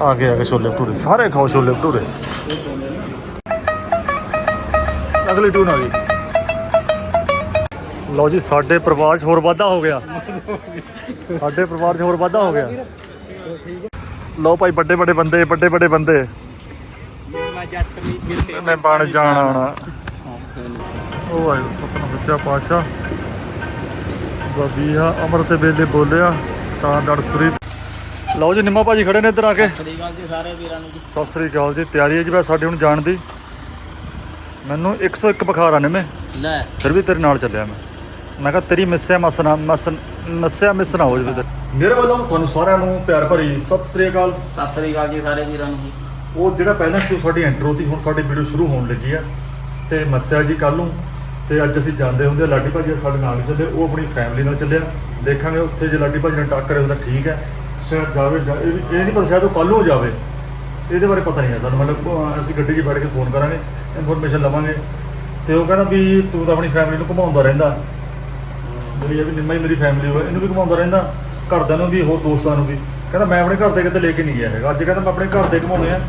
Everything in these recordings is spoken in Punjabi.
ਆ ਗਏ ਆ ਗਏ ਛੋਲੇ ਭਟੂਰੇ ਸਾਰੇ ਖਾਓ ਛੋਲੇ ਭਟੂਰੇ ਅਗਲੀ ਟੂਨ ਆ ਗਈ ਲਓ ਜੀ ਸਾਡੇ ਪਰਿਵਾਰ 'ਚ ਹੋਰ ਵਾਧਾ ਹੋ ਗਿਆ ਸਾਡੇ ਪਰਿਵਾਰ 'ਚ ਹੋਰ ਵਾਧਾ ਹੋ ਗਿਆ ਲਓ ਭਾਈ ਵੱਡੇ ਵੱਡੇ ਬੰਦੇ ਵੱਡੇ ਵੱਡੇ ਬੰਦੇ ਮੈਂ ਬਣ ਜਾਣਾ ਆਉਣਾ ਉਹ ਵਾਹਿਗੁਰੂ ਸਤਿਨਾਮ ਸੱਚਾ ਪਾਤਸ਼ਾਹ ਬਬੀਹਾ ਅਮਰ ਤੇ ਵੇਲੇ ਬੋਲਿਆ ਤਾਂ ਦੜਪੁਰੀ ਲਓ ਜੀ ਨਿੰਮਾ ਭਾਜੀ ਖੜੇ ਨੇ ਇੱਧਰ ਆ ਕੇ। ਸ੍ਰੀ ਅਕਾਲ ਜੀ ਸਾਰੇ ਵੀਰਾਂ ਨੂੰ ਜੀ। ਸਤਿ ਸ੍ਰੀ ਅਕਾਲ ਜੀ ਤਿਆਰੀ ਹੈ ਜੀ ਬਸ ਸਾਡੀ ਹੁਣ ਜਾਣ ਦੀ। ਮੈਨੂੰ 101 ਬੁਖਾਰ ਆ ਨਿੰਮੇ। ਲੈ। ਫਿਰ ਵੀ ਤੇਰੇ ਨਾਲ ਚੱਲਿਆ ਮੈਂ। ਮੈਂ ਕਿਹਾ ਤੇਰੀ ਮਿੱਸਿਆ ਮਸਨਾ ਮਸ ਨਸਿਆ ਮਿਸ ਨਾ ਹੋ ਜਾਵੇ ਤੇ ਮੇਰੇ ਵੱਲੋਂ ਤੁਹਾਨੂੰ ਸਾਰਿਆਂ ਨੂੰ ਪਿਆਰ ਭਰੀ ਸਤਿ ਸ੍ਰੀ ਅਕਾਲ। ਸਤਿ ਸ੍ਰੀ ਅਕਾਲ ਜੀ ਸਾਰੇ ਵੀਰਾਂ ਨੂੰ ਜੀ। ਉਹ ਜਿਹੜਾ ਪਹਿਲਾਂ ਸੀ ਉਹ ਸਾਡੀ ਇੰਟਰੋ ਸੀ ਹੁਣ ਸਾਡੀ ਵੀਡੀਓ ਸ਼ੁਰੂ ਹੋਣ ਲੱਗੀ ਆ। ਤੇ ਮੱਸਿਆ ਜੀ ਕੱਲ ਨੂੰ ਤੇ ਅੱਜ ਅਸੀਂ ਜਾਂਦੇ ਹੁੰਦੇ ਆ, ਲਾਡੀ ਭਾਜੀ ਸਾਡੇ ਨਾਲ ਨਹੀਂ ਚੱਲੇ ਉਹ ਆਪਣੀ ਫੈਮਿਲੀ ਨਾਲ ਚੱਲਿਆ। ਦੇਖਾਂਗੇ ਉੱਥੇ ਜੇ ਲਾਡੀ ਭਾਜੀ ਨਾਲ ਟੱਕਰ ਹੋਵੇ ਤਾਂ ਠੀਕ ਹੈ। ਸ਼ਾਇਦ ਜਾਵੇ, ਜਾ- ਇਹ ਵੀ- ਇਹ ਨਹੀਂ ਪਤਾ, ਸ਼ਾਇਦ ਉਹ ਕੱਲ ਨੂੰ ਜਾਵੇ। ਇਹਦੇ ਬਾਰੇ ਪਤਾ ਨਹੀਂ ਹੈ ਸਾਨੂੰ। ਮਤਲਬ ਅਹ ਅਸੀਂ ਗੱਡੀ 'ਚ ਬੈਠ ਕੇ ਫੋਨ ਕਰਾਂਗੇ ਇਨਫੋਰਮੇਸ਼ਨ ਲਵਾਂਗੇ। ਤੇ ਉਹ ਕਹਿੰਦਾ ਵੀ ਤੂੰ ਤਾਂ ਆਪਣੀ ਫੈਮਿਲੀ ਨੂੰ ਘੁਮਾਉਂਦਾ ਰਹਿੰਦਾ। ਮੇਰੀ ਇਹ ਵੀ ਨਿੰਮਾ ਹੀ ਮੇਰੀ ਫੈਮਿਲੀ ਹੋਵੇ, ਇਹਨੂੰ ਵੀ ਘੁਮਾਉਂਦਾ ਰਹਿੰਦਾ, ਘਰਦਿਆਂ ਨੂੰ ਵੀ, ਹੋਰ ਦੋਸਤਾਂ ਨੂੰ ਵੀ। ਕਹਿੰਦਾ, ਮੈਂ ਆਪਣੇ ਘਰ ਦੇ ਕਿਤੇ ਲੈ ਕੇ ਨਹੀਂ ਗਿਆ ਹੈਗਾ। ਅੱਜ ਕਹਿੰਦਾ, ਮੈਂ ਆਪਣੇ ਘਰ ਦੇ ਘੁਮਾਉਣੇ ਆ।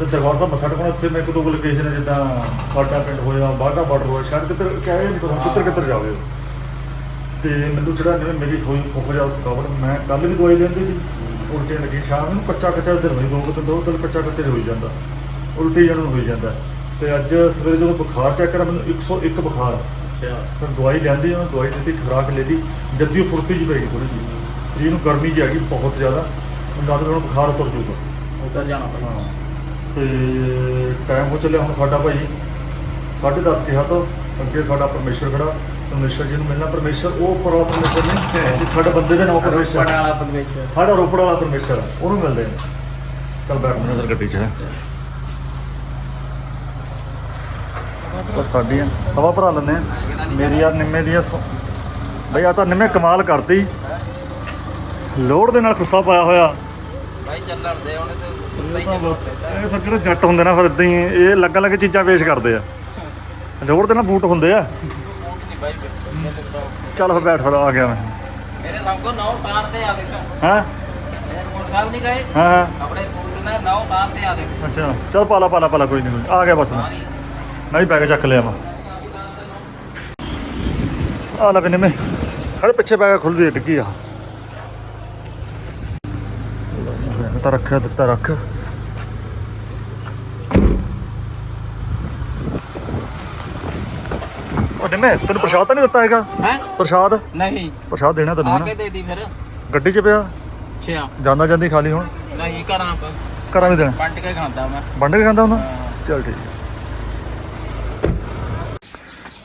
ਤੇ ਦਰਬਾਰ ਸਾਹਿਬ ਮੱਥਾ ਟੇਕਣਾ ਉੱਥੇ ਮੈਂ ਇੱਕ ਦੋ ਲੋਕੇਸ਼ਨ ਹੈ ਜਿੱਦਾਂ ਸਾਡਾ ਪਿੰਡ ਹੋਇਆ ਬਾਗਾ ਬਾਰਡਰ ਹੋਇਆ, ਸ਼ਾਇਦ ਕਿੱਧਰ, ਕਹਿ ਨਹੀਂ ਪਤਾ, ਕਿੱਧਰ ਕਿੱਧਰ ਜਾਵੇ ਉਹ। ਤੇ ਮੈਨੂੰ ਜਿਹੜਾ, ਜਿਵੇਂ ਮੇਰੀ ਹੋਈ ਬਹੁਤ ਜ਼ਿਆਦਾ ਥਕਾਵਟ ਮੈਂ ਕੱਲ ਵੀ ਦਵਾਈ ਲੈਂਦੀ ਸੀ। ਉਲਟੀਆਂ ਲੱਗੀ ਸ਼ਾਮ ਨੂੰ ਕੱਚਾ ਕੱਚਾ ਦਿਨ ਹੋਈ ਦੋ ਕੁ ਦੋ ਦਿਨ ਕੱਚਾ ਕੱਚਾ ਹੋਈ ਜਾਂਦਾ। ਉਲਟੀ ਜਾਣ ਨੂੰ ਹੋਈ ਜਾਂਦਾ। ਤੇ ਅੱਜ ਸਵੇਰੇ ਜਦੋਂ ਬੁਖਾਰ ਚੈੱਕ ਕਰਾਂ ਮੈਨੂੰ 101 ਬੁਖਾਰ। ਅੱਛਾ। ਫਿਰ ਦਵਾਈ ਲੈਂਦੀ ਉਹਨੇ ਦਵਾਈ ਦਿੱਤੀ ਖੁਰਾਕ ਲੈ ਲਈ। ਜੱਦੀ ਫੁਰਤੀ ਜੀ ਪੈ ਗਈ ਥੋੜੀ ਜੀ ਸਰੀਰ ਨੂੰ ਗਰਮੀ ਜੀ ਆ ਗਈ ਬਹੁਤ ਜ਼ਿਆਦਾ। ਲੱਗਦਾ ਹੁਣ ਬੁਖਾਰ ਉਤਰ ਜੂਗਾ ਉਧਰ ਜਾਣਾ ਹਾਂ। ਤੇ ਟਾਈਮ ਹੋ ਚੱਲਿਆ ਹੁਣ ਸਾਡਾ ਭਾਈ। 10:30 ਕਿਹਾ ਤਾਂ ਅੱਗੇ ਸਾਡਾ ਪਰਮੇਸ਼ਰ ਖੜਾ। ਪਰਮੇਸ਼ਰ ਜੀ ਨੂੰ ਮਿਲਣਾ। ਪਰਮੇਸ਼ਰ ਉਹ ਵਾਲਾ ਪਰਮੇਸ਼ਰ ਨਹੀਂ ਇੱਕ ਸਾਡੇ ਬੰਦੇ ਦੇ ਨਾਮ ਰੋਪੜ ਪਰਮੇਸ਼ਰ। ਵਾਲਾ ਪਰਮੇਸ਼ਰ। ਸਾਡਾ ਰੋਪੜ ਵਾਲਾ ਪਰਮੇਸ਼ਰ। ਉਹਨੂੰ ਮਿਲਦੇ ਨੇ। ਚੱਲ ਬੈਠ ਮੈਂ ਗੱਡੀ 'ਚ ਹੈ। ਬਸ ਸਾਡੀਆਂ ਹਵਾ ਭਰਾ ਲੈਂਦੇ ਆ। ਮੇਰੀ ਯਾਰ ਨਿੰਮੇ ਦੀ ਬਈ ਆ ਤਾਂ ਨਿੰਮੇ ਕਮਾਲ ਕਰਦੀ ਲੋੜ ਦੇ ਨਾਲ ਗੁੱਸਾ ਪਾਇਆ ਹੋਇਆ। ਭਾਈ ਚੱਲਣ ਦੇ ਉਹਨੇ ਤੇ। ਇਹ ਤਾਂ ਬਸ ਇਹ ਫਿਰ ਜਿਹੜੇ ਜੱਟ ਹੁੰਦੇ ਨਾ ਫਿਰ ਇਦਾਂ ਹੀ ਇਹ ਲੱਗਾ ਲੱਗੇ ਚੀਜ਼ਾਂ ਪੇਸ਼ ਕਰਦੇ ਆ। ਲੋੜ ਦੇ ਨਾਲ ਬੂਟ ਹੁੰਦੇ ਆ। ਚੱਲ ਫਿਰ ਬੈਠ ਫਿਰ ਆ ਗਿਆ ਮੈਂ। ਮੇਰੇ ਸਭ ਕੋ ਨਾਉ ਤਾਰ ਤੇ ਆ ਦੇਖੋ। ਹਾਂ? ਸਾਹਿਬ ਨਹੀਂ ਗਏ? ਹਾਂ ਹਾਂ। ਆਪਣੇ ਬੂਟ ਨੇ ਨਾਉ ਤਾਰ ਤੇ ਆ ਦੇ ਅੱਛਾ ਚੱਲ ਪਾਲਾ ਪਾਲਾ ਪਾਲਾ ਕੋਈ ਨਹੀਂ ਆ ਗਿਆ ਬਸ ਮੈਂ। ਮੈਂ ਵੀ ਬੈਗ ਚੱਕ ਲਿਆ ਵਾ। ਆ ਲੈ ਨਿੰਮੇ। ਖੜੇ ਪਿੱਛੇ ਬੈਗ ਖੁੱਲਦੀ ਡਿੱਗੀ ਆ। ਤਾਂ ਰੱਖਿਆ ਦਿੱਤਾ ਰੱਖ। ਨਿੰਮੇ ਤੈਨੂੰ ਪ੍ਰਸ਼ਾਦ ਤਾਂ ਨਹੀਂ ਦਿੱਤਾ ਹੈਗਾ। ਹੈ? ਪ੍ਰਸ਼ਾਦ? ਨਹੀਂ। ਪ੍ਰਸ਼ਾਦ ਦੇਣਾ ਤੈਨੂੰ ਆ ਨਾ ਕੇ ਦੇ ਦੀ ਫਿਰ। ਗੱਡੀ 'ਚ ਪਿਆ? ਅੱਛਾ। ਜਾਂਦਾ ਜਾਂਦੀ ਖਾਲੀ ਹੁਣ? ਨਹੀਂ ਘਰਾਂ ਪ- ਘਰਾਂ ਵੀ ਦੇਣਾ? ਵੰਡ ਕੇ ਖਾਂਦਾ ਮੈਂ। ਵੰਡ ਕੇ ਖਾਂਦਾ ਹੁੰਦਾ? ਹਾਂ। ਚਲ ਠੀਕ ਹੈ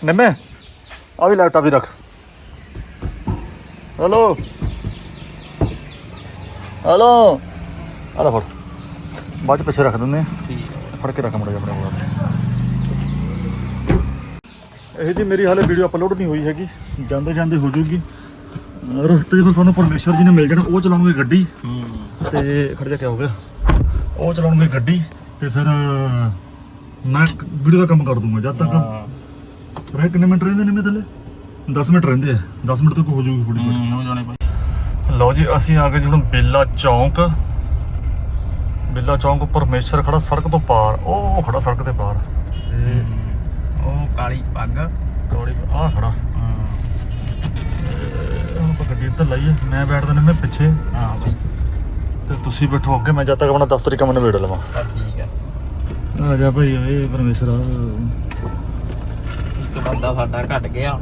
ਨਿੰਮੇ ਆ ਵੀ ਲੈਪਟਾਪ ਵੀ ਰੱਖ। ਹਲੋ? ਹਲੋ? ਆ ਲੈ ਫੜ। ਬਾਅਦ ਚ ਪਿੱਛੇ ਰੱਖ ਦਿੰਦੇ ਆ। ਠੀਕ ਹੈ ਫੜ ਕੇ ਰੱਖ ਮੜਾ ਆਪਣੇ ਕੋਲ। ਇਹ ਜੀ ਮੇਰੀ ਹਾਲੇ ਵੀਡੀਓ ਅਪਲੋਡ ਨਹੀਂ ਹੋਈ ਹੈਗੀ। ਜਾਂਦੇ ਜਾਂਦੇ ਹੋ ਜੂਗੀ। ਰਸਤੇ 'ਚ ਫਿਰ ਸਾਨੂੰ ਪਰਮੇਸ਼ਰ ਜੀ ਨੇ ਮਿਲ ਜਾਣਾ ਉਹ ਚਲਾਉਣਗੇ ਗੱਡੀ। ਤੇ ਖੜ ਜਾ ਕਿਆ ਹੋ ਗਿਆ? ਉਹ ਚਲਾਉਣਗੇ ਗੱਡੀ ਤੇ ਫਿਰ ਮੈਂ ਵੀਡੀਓ ਦਾ ਕੰਮ ਕਰ ਦੂੰਗਾ ਜਦ ਤੱਕ। ਰਹਿ ਕਿੰਨੇ ਮਿੰਟ ਰਹਿੰਦੇ ਨੇ ਮੇਰੇ ਥੱਲੇ? 10 ਮਿੰਟ ਰਹਿੰਦੇ ਆ। 10 ਮਿੰਟ ਤੱਕ ਹੋ ਜੂਗੀ ਥੋੜੀ ਹੂੰ ਹੋ ਜਾਣੇ ਭਾਈ। ਲਓ ਜੀ ਅਸੀਂ ਆ ਗਏ ਜੀ ਹੁਣ ਬੇਲਾ ਚੌਂਕ। ਬੇਲਾ ਚੌਂਕ ਪਰਮੇਸ਼ਰ ਖੜਾ ਸੜਕ ਤੋਂ ਪਾਰ। ਉਹ ਖੜਾ ਸੜਕ ਤੇ ਪਾਰ। ਕਾਲੀ ਪੱਗ। ਕੌੜੀ ਆ ਖੜਾ। ਹਾਂ। ਇਹ ਹੁਣ ਆਪਾਂ ਗੱਡੀ ਇੱਧਰ ਲਾਈਏ। ਮੈਂ ਬੈਠਦਾ ਨੇ ਮੈਂ ਪਿੱਛੇ। ਹਾਂ ਭਾਈ ਤੇ ਤੁਸੀਂ ਬੈਠੋ ਅੱਗੇ ਮੈਂ ਜਦ ਤੱਕ ਆਪਣਾ ਦਫ਼ਤਰੀ ਕੰਮ ਨਿਬੇੜ ਲਵਾਂ। ਤਾਂ ਠੀਕ ਹੈ ਆ ਜਾ ਭਾਈ ਓਏ ਪਰਮੇਸ਼ਰ ਇੱਕ ਬੰਦਾ ਸਾਡਾ ਘਟ ਗਿਆ।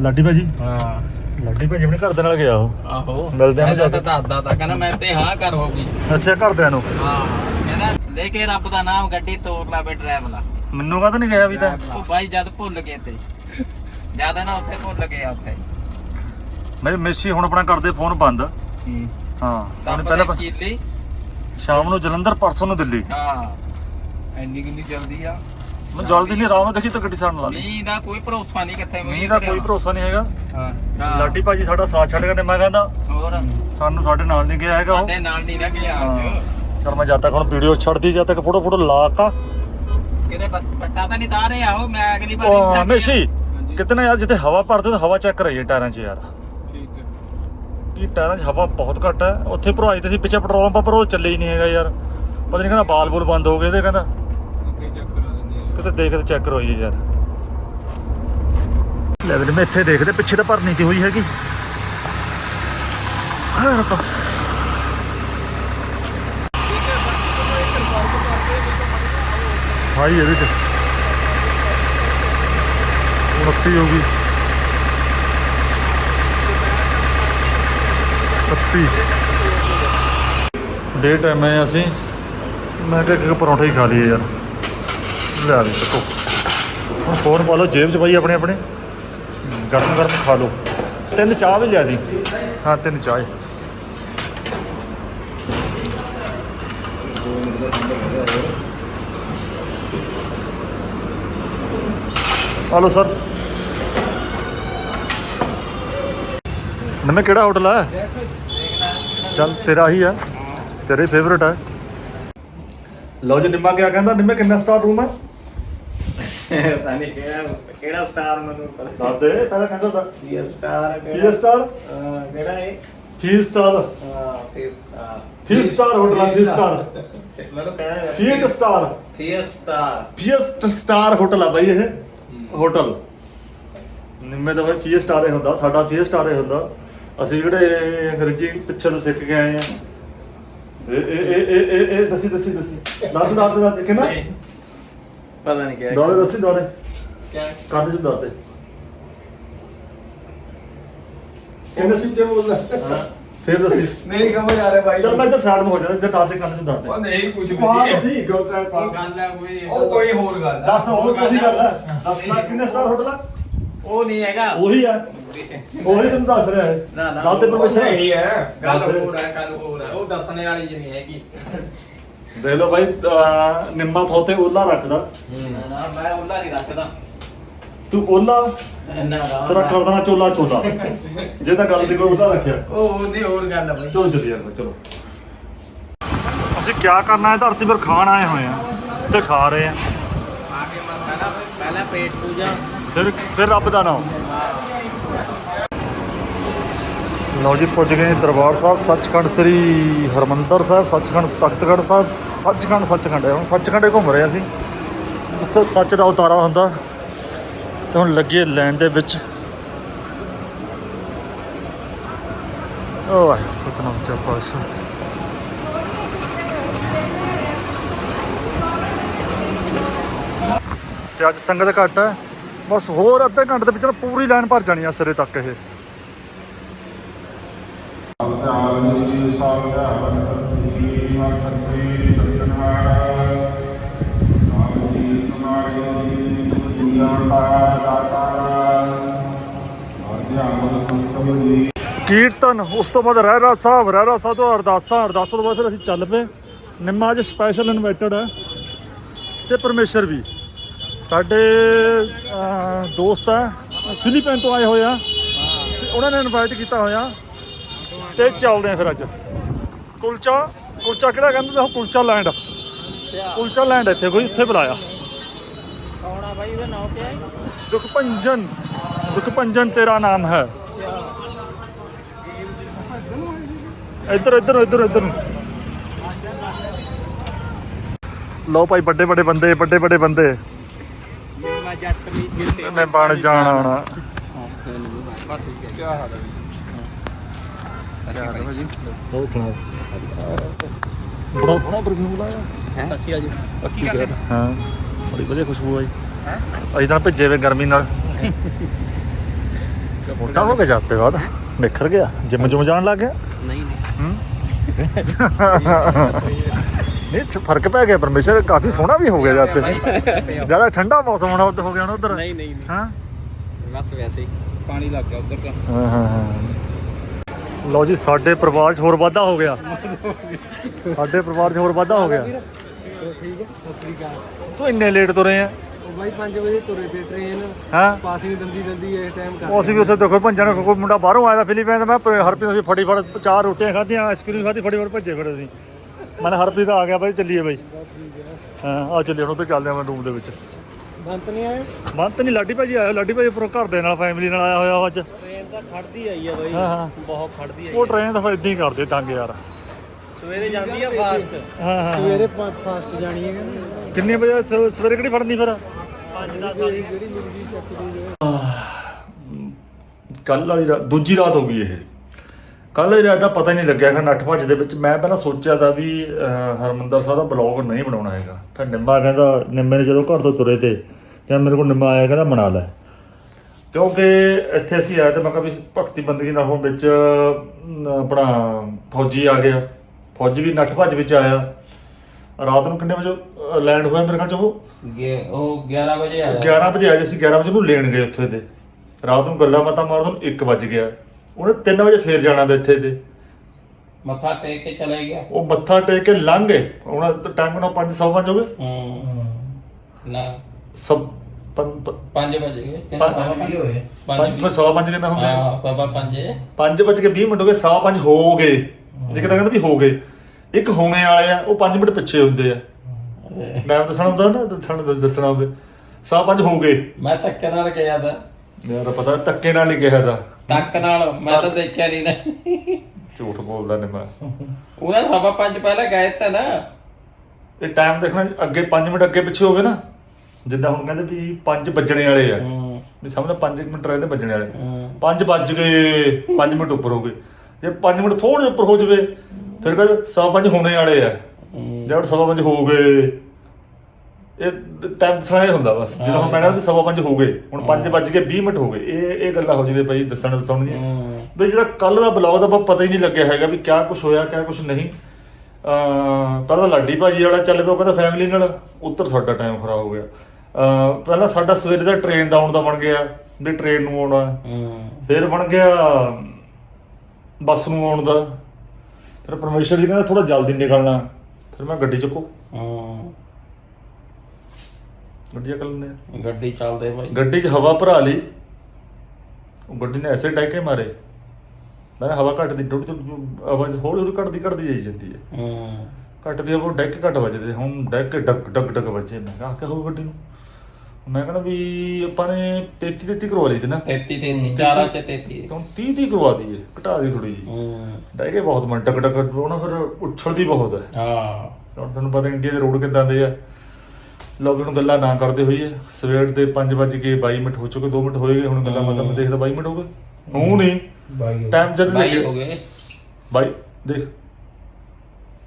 ਲਾਡੀ ਭਾਜੀ? ਹਾਂ। ਲਾਡੀ ਭਾਜੀ ਆਪਣੇ ਘਰ ਦੇ ਨਾਲ ਗਿਆ ਉਹ। ਆਹੋ। ਮਿਲਦੇ ਆ ਨਾ ਜਾ ਤਾਂ ਦੱਸਦਾ ਤਾਂ ਕਹਿੰਦਾ ਮੈਂ ਤੇ ਹਾਂ ਕਰ ਹੋ ਗਈ ਅੱਛਾ ਘਰਦਿਆਂ ਨੂੰ। ਹਾਂ। ਕਹਿੰਦਾ ਲੈ ਕੇ ਰੱਬ ਦਾ ਨਾਮ ਗੱਡੀ ਤੋੜ ਲਾ ਬੇ ਡਰਾਈਵਰ ਮੈਨੂੰ ਕਹਤਾ ਨਹੀਂ ਗਿਆ ਵੀ ਤਾਂ? ਉਹ ਭਾਈ ਜਦ ਭੁੱਲ ਗਏ ਤੇ। ਜ਼ਿਆਦਾ ਨਾ ਉੱਥੇ ਭੁੱਲ ਗਏ ਆ ਉੱਥੇ। ਮੇਰੇ ਮੇਸੀ ਹੁਣ ਆਪਣਾ ਕਰਦੇ ਫੋਨ ਬੰਦ। ਹਾਂ ਉਹਨੇ ਪਹਿਲਾਂ ਕੀਲੀ ਸ਼ਾਮ ਨੂੰ ਜਲੰਧਰ ਪਰਸੋਂ ਨੂੰ ਦਿੱਲੀ। ਹਾਂ। ਇੰਨੀ ਕਿੰਨੀ ਜਲਦੀ ਆ? ਮੈਂ ਜਲਦੀ ਨਹੀਂ ਆਰਾਮ ਨਾਲ ਦੇਖੀ ਤਾਂ ਗੱਡੀ ਸਾੜ ਲਾ ਲਈ ਮੀਂਹ ਦਾ ਕੋਈ ਭਰੋਸਾ ਨਹੀਂ ਕਿੱਥੇ ਮੀਂਹ ਦਾ ਕੋਈ ਭਰੋਸਾ ਨਹੀਂ ਹੈਗਾ। ਹਾਂ। ਲਾਡੀ ਭਾਜੀ ਸਾਡਾ ਸਾਥ ਛੱਡ ਕੇ ਮੈਂ ਕਹਿੰਦਾ ਹੋਰ? ਸਾਨੂੰ ਸਾਡੇ ਨਾਲ ਨਹੀਂ ਗਿਆ ਹੈਗਾ ਉਹ। ਸਾਡੇ ਨਾਲ ਨਹੀਂ ਨਾ ਗਿਆ ਚਲ ਮੈਂ ਜਦ ਤੱਕ ਹੁਣ ਵੀਡੀਓ ਛੱਡਦੀ ਜਦ ਤੱਕ ਫੋਟੋ ਫੋਟੋ ਲਾਤਾ ਕਿਤੇ ਪ- ਪੱਟਾ ਤਾਂ ਨਹੀਂ ਤਾਰੇ ਆਓ ਮੈਂ ਅਗਲੀ ਵਾਰ ਉਹ ਹਮੇਸ਼ੀ ਕਿਤਨੇ ਯਾਰ ਜਿੱਥੇ ਹਵਾ ਭਰਦੇ ਤਾਂ ਹਵਾ ਚੈੱਕ ਕਰਾਈਏ ਟਾਇਰਾਂ 'ਚ ਯਾਰ। ਠੀਕ ਹੈ। ਕਿ ਟਾਇਰਾਂ 'ਚ ਹਵਾ ਬਹੁਤ ਘੱਟ ਹੈ। ਉੱਥੇ ਭਰਵਾਈ ਤੇ ਸੀ ਪਿੱਛੇ ਪੈਟਰੋਲ ਪੰਪ ਪਰ ਉਹ ਚੱਲੇ ਹੀ ਨਹੀਂ ਹੈਗਾ ਯਾਰ। ਪਤਾ ਨਹੀਂ ਕਹਿੰਦਾ ਬਾਲ ਬੋਲ ਬੰਦ ਹੋ ਗਏ ਤੇ ਕਹਿੰਦਾ। ਕਰਾ ਕਿਤੇ ਦੇਖ ਤੇ ਚੈੱਕ ਕਰਵਾਈਏ ਯਾਰ। ਲੈ ਵੀਰੇ ਮੈਂ ਇੱਥੇ ਦੇਖਦੇ ਪਿੱਛੇ ਤਾਂ ਭਰਨੀ ਤੇ ਹੋਈ ਹੈਗੀ। ਹਾਂ ਰੁਕੋ ਹਾਈ ਇਹਦੇ ਚ। 29 ਹੋ ਗਈ। 30 ਦੇ ਟਾਈਮ ਹੈ ਅਸੀਂ। ਮੈਂ ਕਿਹਾ ਕਿ ਪਰੌਂਠਾ ਹੀ ਖਾ ਲਈਏ ਯਾਰ। ਲੈ ਲਈ ਚੱਕੋ। ਹੁਣ ਫੋਨ ਪਾ ਲਓ, ਜੇਬ 'ਚ ਭਾਈ ਆਪਣੇ ਆਪਣੇ। ਗਰਮ ਗਰਮ ਖਾ ਲਓ। ਤਿੰਨ ਚਾਹ ਵੀ ਲਿਆ ਦੀ ਹਾਂ, ਤਿੰਨ ਚਾਹ ਹਲੋ ਸਰ। ਨਵੇਂ ਕਿਹੜਾ ਹੋਟਲ ਹੈ ਚੱਲ ਤੇਰਾ ਹੀ ਆ। ਤੇਰੇ ਫੇਵਰਟ ਹੈ ਲਓ ਜੀ ਨਿੰਮਾ ਕਿਆ ਕਹਿੰਦਾ? ਨਿੰਮੇ ਕਿੰਨਾ ਸਟਾਰ ਰੂਮ ਹੈ ਪਤਾ ਨਹੀਂ ਕਿਹੜਾ ਕਿਹੜਾ ਸਟਾਰ ਮੈਨੂੰ ਪਤਾ ਦੱਸ ਦੇ ਪਹਿਲਾਂ ਕਹਿੰਦਾ ਤਾਂ। ਕੀ ਸਟਾਰ ਕੀ ਸਟਾਰ ਕਿਹੜਾ? ਹੈ ਫੀ ਸਟਾਰ ਹਾਂ ਤੇ ਸਟਾਰ ਹੋਟਲ ਫੀ ਸਟਾਰ ਮੈਨੂੰ ਕਹਿਣਾ feet star fees star feast star hotel ਆ ਬਾਈ ਇਹ? ਹੋਟਲ। ਨਿੰਮੇ ਦਾ ਬਾਈ ਫੀ ਸਟਾਰ ਹੀ ਹੁੰਦਾ ਸਾਡਾ ਫੀ ਸਟਾਰ ਹੀ ਹੁੰਦਾ। ਅਸੀਂ ਜਿਹੜੇ ਅੰਗਰੇਜ਼ੀ ਪਿੱਛੇ ਤੋਂ ਸਿੱਖ ਕੇ ਆਏ ਆ। ਇਹ ਇਹ ਇਹ ਇਹ ਇਹ- ਇਹ ਦੱਸੀ ਦੱਸੀ ਦੱਸੀ। ਦੱਸ ਦੱਸ ਦੱਸ ਦੇਖੇ ਨਾ। ਪਤਾ ਨਹੀਂ ਕਿਹੜਾ ਦੋਰੇ ਦੱਸੀ ਦੋਰੇ। ਕਿਆ? ਕੰਨ ਚ ਦੱਸ ਦੇ ਕਿੰਨੇ ਸਿੱਚੇ ਬੋਲਦਾ? ਹਾਂ। ਫਿਰ ਦੱਸੀ ਨਹੀਂ ਸਮਝ ਆ ਰਿਹਾ ਭਾਈ ਚਲ ਮੈਂ ਸਾਈਡ ਨੂੰ ਹੋ ਜਾਣਾ ਜੇ ਦੱਸ ਦੇ ਕੰਨ ਚ ਦੱਸ ਦੇ। ਉਹ ਨਹੀਂ ਕੁਝ ਵੀ ਦੱਸੀ ਗੱਲ ਕਰ ਕੀ ਗੱਲ ਹੈ ਕੋਈ ਉਹ ਕੋਈ ਹੋਰ ਗੱਲ ਆ। ਦੱਸ ਹੋਰ ਕੋਈ ਗੱਲ ਹੈ ਦੱਸ ਨਾ ਕਿੰਨੇ ਸਟਾਰ ਹੋਟਲ ਆ? ਉਹ ਨਹੀਂ ਹੈਗਾ। ਉਹੀ ਆ। ਉਹੀ ਤੈਨੂੰ ਦੱਸ ਰਿਹਾ ਹੈ ਨਾ, ਨਾ, ਦੱਸ ਦੇ ਉਹ ਪਰਮੇਸ਼ਰ ਨਹੀਂ ਹੈ ਗੱਲ ਹੋਰ ਹੈ ਗੱਲ ਹੋਰ ਹੈ ਉਹ ਦੱਸਣੇ ਵਾਲੀ ਜੀ ਨਹੀਂ ਹੈਗੀ। ਦੇਖ ਲਓ ਭਾਈ ਅਹ ਨਿੰਮਾ ਥੋਤੇ ਓਲਾ ਰੱਖਦਾ। ਨਾ ਨਾ ਮੈਂ ਉਹਨਾਂ ਨਹੀਂ ਰੱਖਦਾ। ਤੂੰ ਓਲਾ ਨਾ ਨਾ ਤੇਰਾ ਦੇਣਾ ਚੋਲਾ ਚੋਲਾ। ਜੇ ਤਾਂ ਗੱਲ ਦੀ ਕੋਈ ਓਲਾ ਰੱਖਿਆ। ਉਹ ਉਹਦੀ ਹੋਰ ਗੱਲ ਹੈ ਬਈ। ਚਲੋ ਜਲਦੀ ਯਾਰ ਚਲੋ। ਅਸੀਂ ਕੀ ਕਰਨਾ ਹੈ? ਧਰਤੀ ਪਰ ਖਾਣ ਆਏ ਹੋਏ ਆ ਤੇ ਖਾ ਰਹੇ ਆ। ਆ ਕੇ ਮੈਂ ਪਹਿਲਾਂ ਪਹਿਲਾਂ ਪੇਟ ਪੂਜਾ। ਫਿਰ ਫਿਰ ਰੱਬ ਦਾ ਨਾਮ। ਲਓ ਜੀ ਪੁੱਜ ਗਏ ਦਰਬਾਰ ਸਾਹਿਬ ਸੱਚਖੰਡ ਸ੍ਰੀ ਹਰਮੰਦਰ ਸਾਹਿਬ ਸੱਚਖੰਡ ਤਖਤਗੜ੍ਹ ਸਾਹਿਬ ਸੱਚਖੰਡ ਸੱਚਖੰਡ। ਹੈ ਹੁਣ ਸੱਚਖੰਡ ਘੁੰਮ ਰਹੇ ਅਸੀਂ। ਜਿੱਥੇ ਸੱਚ ਦਾ ਉਤਾਰਾ ਹੁੰਦਾ ਤੇ ਹੁਣ ਲੱਗੇ ਲਾਈਨ ਦੇ ਵਿੱਚ। ਓ ਸਤਨਾਮ ਸੱਚਾ ਪਾਤਸ਼ਾਹ। ਤੇ ਅੱਜ ਸੰਗਤ ਘੱਟ ਹੈ। ਬਸ ਹੋਰ ਅੱਧੇ ਘੰਟੇ ਦੇ ਵਿੱਚ ਨਾ ਪੂਰੀ ਲਾਈਨ ਭਰ ਜਾਣੀ ਆ ਸਿਰੇ ਤੱਕ ਇਹ। ਕੀਰਤਨ ਉਸ ਤੋਂ ਬਾਅਦ ਰਹਿਰਾ ਸਾਹਿਬ ਰਹਿਰਾ ਸਾਹਿਬ ਤੋਂ ਅਰਦਾਸਾਂ ਅਰਦਾਸਾਂ ਤੋਂ ਬਾਅਦ ਫਿਰ ਅਸੀਂ ਚੱਲ ਪਏ। ਨਿੰਮਾ ਅੱਜ ਸਪੈਸ਼ਲ ਇਨਵਾਈਟਡ ਹੈ ਤੇ ਪਰਮੇਸ਼ਰ ਵੀ। ਸਾਡੇ ਦੋਸਤ ਹੈ ਫਿਲੀਪੀਨ ਤੋਂ ਆਏ ਹੋਏ ਆ। ਤੇ ਉਹਨਾਂ ਨੇ ਇਨਵਾਈਟ ਕੀਤਾ ਹੋਇਆ। ਤੇ ਚੱਲਦੇ ਆ ਫਿਰ ਅੱਜ। ਕੁਲਚਾ ਕੁਲਚਾ ਕਿਹੜਾ ਕਹਿੰਦੇ ਉਹ ਕੁਲਚਾ ਲੈਂਡ ਕੁਲਚਾ ਲੈਂਡ ਇੱਥੇ ਕੋਈ ਇੱਥੇ ਬੁਲਾਇਆ। ਕੌਣਾ ਬਾਈ ਉਹਦਾ ਨਾਮ ਕੀ ਹੈ? ਦੁਖਪੰਜਨ ਦੁਖਪੰਜਨ ਤੇਰਾ ਨਾਮ ਹੈ। ਇੱਧਰ ਇੱਧਰ ਇੱਧਰ ਇੱਧਰ। ਲਓ ਭਾਈ ਵੱਡੇ ਵੱਡੇ ਬੰਦੇ ਵੱਡੇ ਵੱਡੇ ਬੰਦੇ। ਮੈਂ ਜੱਟ ਨੇ ਬਣ ਜਾਣਾ ਕੀ ਹੈ। ਭਾਜੀ ਬਹੁਤ ਸੁਣਾ ਬੜਾ ਸੋਹਣਾ ਪਰਫਿਊਮ ਲਾਇਆ ਹੈ ਅਸੀਂ ਅੱਜ 80 ਗ੍ਰਾਮ ਹਾਂ ਬੜੀ ਵਧੀਆ ਖੁਸ਼ਬੂ ਆਈ। ਅਸੀਂ ਤਾਂ ਭਿੱਜੇ ਵੇ ਗਰਮੀ ਨਾਲ। ਮੋਟਾ ਹੋ ਗਿਆ ਜਾਂਦੇ ਬਾਅਦ। ਨਿਖਰ ਗਿਆ। ਜਿਮ ਜੁਮ ਜਾਣ ਲੱਗ ਗਿਆ। ਨਹੀਂ ਨਹੀਂ। ਹੂੰ ਨਹੀਂ ਚ- ਫ਼ਰਕ ਪੈ ਗਿਆ ਪਰਮੇਸ਼ਰ ਕਾਫੀ ਸੋਹਣਾ ਵੀ ਹੋ ਗਿਆ ਜਾਂਦੇ ਜ਼ਿਆਦਾ ਠੰਡਾ ਮੌਸਮ ਹੋਣਾ ਉੱਧਰ ਹੋ ਗਿਆ ਨਾ ਉਧਰ। ਨਹੀਂ ਨਹੀਂ ਨਹੀਂ। ਹਾਂ? ਬਸ ਵੈਸੇ ਹੀ ਪਾਣੀ ਲੱਗ ਗਿਆ ਉਧਰ ਤਾਂ। ਹਾਂ ਹਾਂ ਹਾਂ। ਲਓ ਜੀ ਸਾਡੇ ਪਰਿਵਾਰ 'ਚ ਹੋਰ ਵਾਧਾ ਹੋ ਗਿਆ। ਸਾਡੇ ਪਰਿਵਾਰ 'ਚ ਹੋਰ ਵਾਧਾ ਹੋ ਗਿਆ। ਠੀਕ ਹੈ ਸਤਿ ਸ੍ਰੀ ਅਕਾਲ। ਤੂੰ ਇੰਨੇ ਲੇਟ ਤੁਰੇ ਆ। ਬਾਈ 5 ਵਜੇ ਤੁਰੇ ਤੇ ਟ੍ਰੇਨ ਹਾਂ। ਪਾਸਿੰਗ ਦੰਦੀ ਦੰਦੀ ਇਹ ਟਾਈਮ ਕਰ ਅਸੀਂ ਵੀ ਉੱਥੇ ਦੇਖੋ ਭੰਜਣ ਕੋਈ ਮੁੰਡਾ ਬਾਹਰੋਂ ਆਇਆ ਫਿਲੀਪੀਨ ਦਾ ਮੈਂ ਹਰਪ੍ਰੀਤ ਅਸੀਂ ਫੜੀ ਫੜ ਚਾਰ ਰੋਟੀਆਂ ਖਾਧੀਆਂ ਆਈਸਕ੍ਰੀਮ ਖਾਧੀ ਫੜੀ ਫੜ ਭੱਜੇ ਫਿਰ ਅਸੀਂ। ਮੈਂ ਹਰਪ੍ਰੀਤ ਆ ਗਿਆ ਬਾਈ ਚੱਲੀਏ ਬਾਈ। ਹਾਂ। ਆ ਚੱਲੀਏ ਹੁਣ ਉੱਥੇ ਚੱਲਦੇ ਆ ਰੂਮ ਦੇ ਵਿੱਚ। ਬੰਤ ਨਹੀਂ ਆਏ ਮੰਤ ਨਹੀਂ ਲਾਡੀ ਭਾਜੀ ਆਇਆ ਲਾਡੀ ਭਾਜੀ ਉੱਪਰੋਂ ਘਰ ਦੇ ਨਾਲ ਫੈਮਿਲੀ ਨਾਲ ਆਇਆ ਹੋਇਆ ਅੱਜ। ਟ੍ਰੇਨ ਤਾਂ ਖੜਦੀ ਆਈ ਆ ਬਾਈ ਹਾਂ ਹਾਂ। ਬਹੁਤ ਖੜਦੀ ਉਹ ਟ੍ਰੇਨ ਤਾਂ ਫਿਰ ਇਦਾਂ ਹੀ ਕਰਦੇ ਤੰਗ ਯਾਰ। ਸਵੇਰੇ ਜਾਂਦੀ ਆ ਫਾਸਟ ਹਾਂ ਹਾਂ ਸਵੇਰੇ ਫਾਸਟ ਜਾਣੀ ਹੈ। ਕਿੰਨੇ ਵਜੇ ਸਵੇਰੇ ਕਿਹੜੀ ਫੜਨੀ ਫਿਰ? 5-10 ਕੱਲ ਵਾਲੀ ਰਾਤ ਦੂਜੀ ਰਾਤ ਹੋ ਗਈ ਇਹ। ਕੱਲ ਵਾਲੀ ਰਾਤ ਦਾ ਪਤਾ ਹੀ ਨਹੀਂ ਲੱਗਿਆ ਕਿ ਨੱਠ ਭੱਜ ਦੇ ਵਿੱਚ। ਮੈਂ ਪਹਿਲਾਂ ਸੋਚਿਆ ਤਾਂ ਵੀ ਅਹ, ਹਰਮੰਦਰ ਸਾਹਿਬ ਦਾ ਬਲੌਗ ਨਹੀਂ ਬਣਾਉਣਾ ਹੈਗਾ। ਫਿਰ ਨਿੰਮਾ ਕਹਿੰਦਾ ਨਿੰਮੇ ਨੇ ਜਦੋਂ ਘਰ ਤੋਂ ਤੁਰੇ ਤੇ ਤੇ ਮੇਰੇ ਕੋਲ ਨਿੰਮਾ ਆਇਆ ਕਹਿੰਦਾ ਬਣਾ ਲੈ। ਕਿਉਂਕਿ ਇੱਥੇ ਅਸੀਂ ਆਏ ਤਾਂ ਮੈਂ ਕਿਹਾ ਵੀ ਭਗਤੀ ਬੰਦਗੀ ਨਾਲ ਹੁਣ ਵਿੱਚ ਆਪਣਾ ਫੌਜੀ ਆ ਗਿਆ। ਫੌਜੀ ਵੀ ਨੱਠ ਭੱਜ ਵਿੱਚ ਆਇਆ। ਰਾਤ ਨੂੰ ਕਿੰਨੇ ਵਜੇ ਲੈਂਡ ਹੋਇਆ ਮੇਰੇ ਖਿਆਲ ਚ ਉਹ? ਗੇ- ਉਹ 11 ਵਜੇ ਆਇਆ। 11 ਵਜੇ ਆਏ ਸੀ 11 ਵਜੇ ਉਹਨੂੰ ਲੈਣ ਗਏ ਉੱਥੇ ਦੇ। ਰਾਤ ਨੂੰ ਗੱਲਾਂ ਬਾਤਾਂ ਮਾਰ ਤੁਹਾਨੂੰ 1 ਵਜ ਗਿਆ। ਉਹਨੇ 3 ਵਜੇ ਫੇਰ ਜਾਣਾ ਤੇ ਇੱਥੇ ਦੇ ਮੱਥਾ ਟੇਕ ਕੇ ਚਲੇ ਗਿਆ। ਉਹ ਮੱਥਾ ਟੇਕ ਕੇ ਲੰਘ ਗਏ। ਹੁਣ ਟਾਈਮ ਕਿੰਨਾ 5 ਸਵਾ ਪੰਜ ਹੋ ਗਏ? ਹੂੰ। ਨਾ। ਸਭ 5 5 ਵਜੇ ਗਏ। ਤਿੰਨ ਪੰਜ- ਸਵਾ ਪੰਜ। ਹੋਏ ਪੰਜ ਸਵਾ ਪੰਜ ਕਿੰਨਾ ਹੁੰਦੇ ਹਾਂ ਬਾਬਾ ਪੰਜ। 5 ਵਜ ਕੇ 20 ਮਿੰਟ ਹੋ ਗਏ ਸਵਾ ਪੰਜ ਹੋ ਗਏ। ਜੇ ਕਿਤਾ ਕਹਿੰਦਾ ਵੀ ਹੋ ਗਏ। ਇੱਕ ਹੋਣੇ ਵਾਲੇ ਆ ਉਹ 5 ਮਿੰਟ ਪਿੱਛੇ ਹੁੰਦੇ ਆ। ਟਾਈਮ ਦੱਸਣਾ ਹੁੰਦਾ ਨਾ ਤੁਹਾਨੂੰ ਦੱਸਣਾ ਹੋਵੇ ਸਵਾ ਪੰਜ ਹੋ ਗਏ। ਮੈਂ ਧੱਕੇ ਨਾਲ ਗਿਆ ਤਾਂ। ਤਾਂ ਪਤਾ ਧੱਕੇ ਨਾਲ ਹੀ ਕਿਹਾ ਦਾ ਟੱਕ ਨਾਲ ਮੈਂ ਤਾਂ ਦੇਖਿਆ ਨਹੀਂ ਨਾ। ਝੂਠ ਬੋਲਦਾ ਨੇ ਮੈਂ। ਉਹਨਾਂ ਸਵਾ ਪੰਜ ਪਹਿਲਾਂ ਗਏ ਤਾਂ ਨਾ। ਇਹ ਟਾਈਮ ਦੇਖਣਾ ਅੱਗੇ 5 ਮਿੰਟ ਅੱਗੇ ਪਿੱਛੇ ਹੋਵੇ ਨਾ। ਜਿੱਦਾਂ ਹੁਣ ਕਹਿੰਦੇ ਵੀ 5 ਵੱਜਣੇ ਵਾਲੇ ਆ। ਵੀ ਸਮਝ 5 ਮਿੰਟ ਰਹਿੰਦੇ ਵੱਜਣੇ ਵਾਲੇ। ਹੂੰ। 5 ਵੱਜ ਗਏ 5 ਮਿੰਟ ਉੱਪਰ ਹੋ ਗਏ। ਜੇ 5 ਮਿੰਟ ਥੋੜੇ ਉੱਪਰ ਹੋ ਜਵੇ ਫਿਰ ਕਹਿੰਦੇ ਸਵਾ ਪੰਜ ਹੋਣੇ ਵਾਲੇ ਆ। ਹੂੰ। ਜੇ ਹੁਣ ਸਵਾ ਪੰਜ ਹੋ ਗਏ ਇਹ ਟਾਈਮ ਹੀ ਹੁੰਦਾ ਬਸ। ਜਦੋਂ ਹੁਣ ਮੈਂ ਕਹਿੰਦਾ ਵੀ ਸਵਾ ਪੰਜ ਹੋ ਗਏ ਹੁਣ 5 ਵੱਜ ਕੇ 20 ਮਿੰਟ ਹੋ ਗਏ। ਇਹ ਇਹ ਗੱਲਾਂ ਹੋ ਜਿਹਦੇ ਪਈ ਦੱਸਣ ਦੱਸਣ ਦੀਆਂ ਵੀ ਜਿਹੜਾ ਕੱਲ ਦਾ ਬਲੌਗ ਦਾ ਆਪਾਂ ਪਤਾ ਹੀ ਨਹੀਂ ਲੱਗਿਆ ਹੈਗਾ ਵੀ ਕਿਆ ਕੁਝ ਹੋਇਆ ਕਿਆ ਕੁਝ ਨਹੀਂ। ਅਹ ਪਹਿਲਾਂ ਲਾਡੀ ਭਾਜੀ ਵਾਲਾ ਚੱਲ ਪਿਆ ਉਹ ਕਹਿੰਦਾ ਫੈਮਿਲੀ ਨਾਲ ਉੱਤਰ ਸਾਡਾ ਟਾਈਮ ਖਰਾਬ ਹੋ ਗਿਆ। ਅਹ ਪਹਿਲਾਂ ਸਾਡਾ ਸਵੇਰੇ ਦਾ ਟ੍ਰੇਨ ਦਾ ਆਉਣ ਦਾ ਬਣ ਗਿਆ ਵੀ ਟ੍ਰੇਨ ਨੂੰ ਆਉਣਾ। ਫਿਰ ਬਣ ਗਿਆ ਬੱਸ ਨੂੰ ਆਉਣ ਦਾ। ਫਿਰ ਪਰਮੇਸ਼ਰ ਜੀ ਕਹਿੰਦਾ ਥੋੜਾ ਜਲਦੀ ਨਿਕਲਣਾ ਫਿਰ ਮੈਂ ਗੱਡੀ ਚੁੱਕੋ। ਹੂੰ। ਗੱਡੀ ਚੱਕ ਲੈਂਦੇ ਆ। ਗੱਡੀ ਚੱਲਦੇ ਭਾਈ ਗੱਡੀ 'ਚ ਹਵਾ ਭਰਾ ਲਈ। ਉਹ ਗੱਡੀ ਨੇ ਐਸੇ ਡਾਕੇ ਮਾਰੇ। ਮੈਂ ਕਿਹਾ ਹਵਾ ਘੱਟ ਦੀ ਡੁੱਡ ਡੁੱਡ ਆਵਾਜ਼ ਹੌਲੀ ਹੌਲੀ ਘਟਦੀ ਘਟਦੀ ਜਾਈ ਜਾਂਦੀ ਹੈ। ਹੂੰ। ਘਟਦੀ ਉਹ ਡੈਕ ਘੱਟ ਵੱਜਦੇ ਹੁਣ ਡੈਕ ਡੱਕ ਡੱਕ ਡੱਕ ਵੱਜੇ। ਮੈਂ ਕਿਹਾ ਆਹ ਕਿਆ ਹੋ ਗੱਡੀ ਨੂੰ। ਮੈਂ ਕਹਿੰਦਾ ਵੀ ਆਪਾਂ ਨੇ 33 33 ਕਰਵਾ ਲਈ ਤੇ ਨਾ। 33 ਤੇ ਨਹੀਂ ਚਾਰਾਂ ਚ 33 ਹੁਣ 30 30 ਕਰਵਾ ਦਈਏ ਘਟਾ ਦੀ ਥੋੜੀ ਜੀ ਹੂੰ। ਡੈਕੇ ਬਹੁਤ ਮਨ ਟਕ ਟਕ ਉਹ ਨਾ ਫਿਰ ਉਛਲਦੀ ਬਹੁਤ ਹੈ। ਹਾਂ। ਹੁਣ ਤੁਹਾਨੂੰ ਪਤਾ ਇੰਡੀਆ ਦੇ ਰੋਡ ਕਿੱਦਾਂ ਦੇ ਆ। ਲੋਕਾਂ ਨੂੰ ਗੱਲਾਂ ਨਾ ਕਰਦੇ ਹੋਈਏ ਸਵੇਰ ਦੇ 5 ਵਜੇ ਕੇ 22 ਮਿੰਟ ਹੋ ਚੁੱਕੇ 2 ਮਿੰਟ ਹੋਏ ਗਏ ਹੁਣ ਗੱਲਾਂ ਬਾਤਾਂ ਮੈਂ ਦੇਖਦਾ 22 ਮਿੰਟ ਹੋ ਗਏ ਹੂੰ ਨਹੀਂ ਟਾਈਮ ਜਦ ਬਾਈ ਹੋ ਗਏ। ਬਾਈ ਦੇਖ।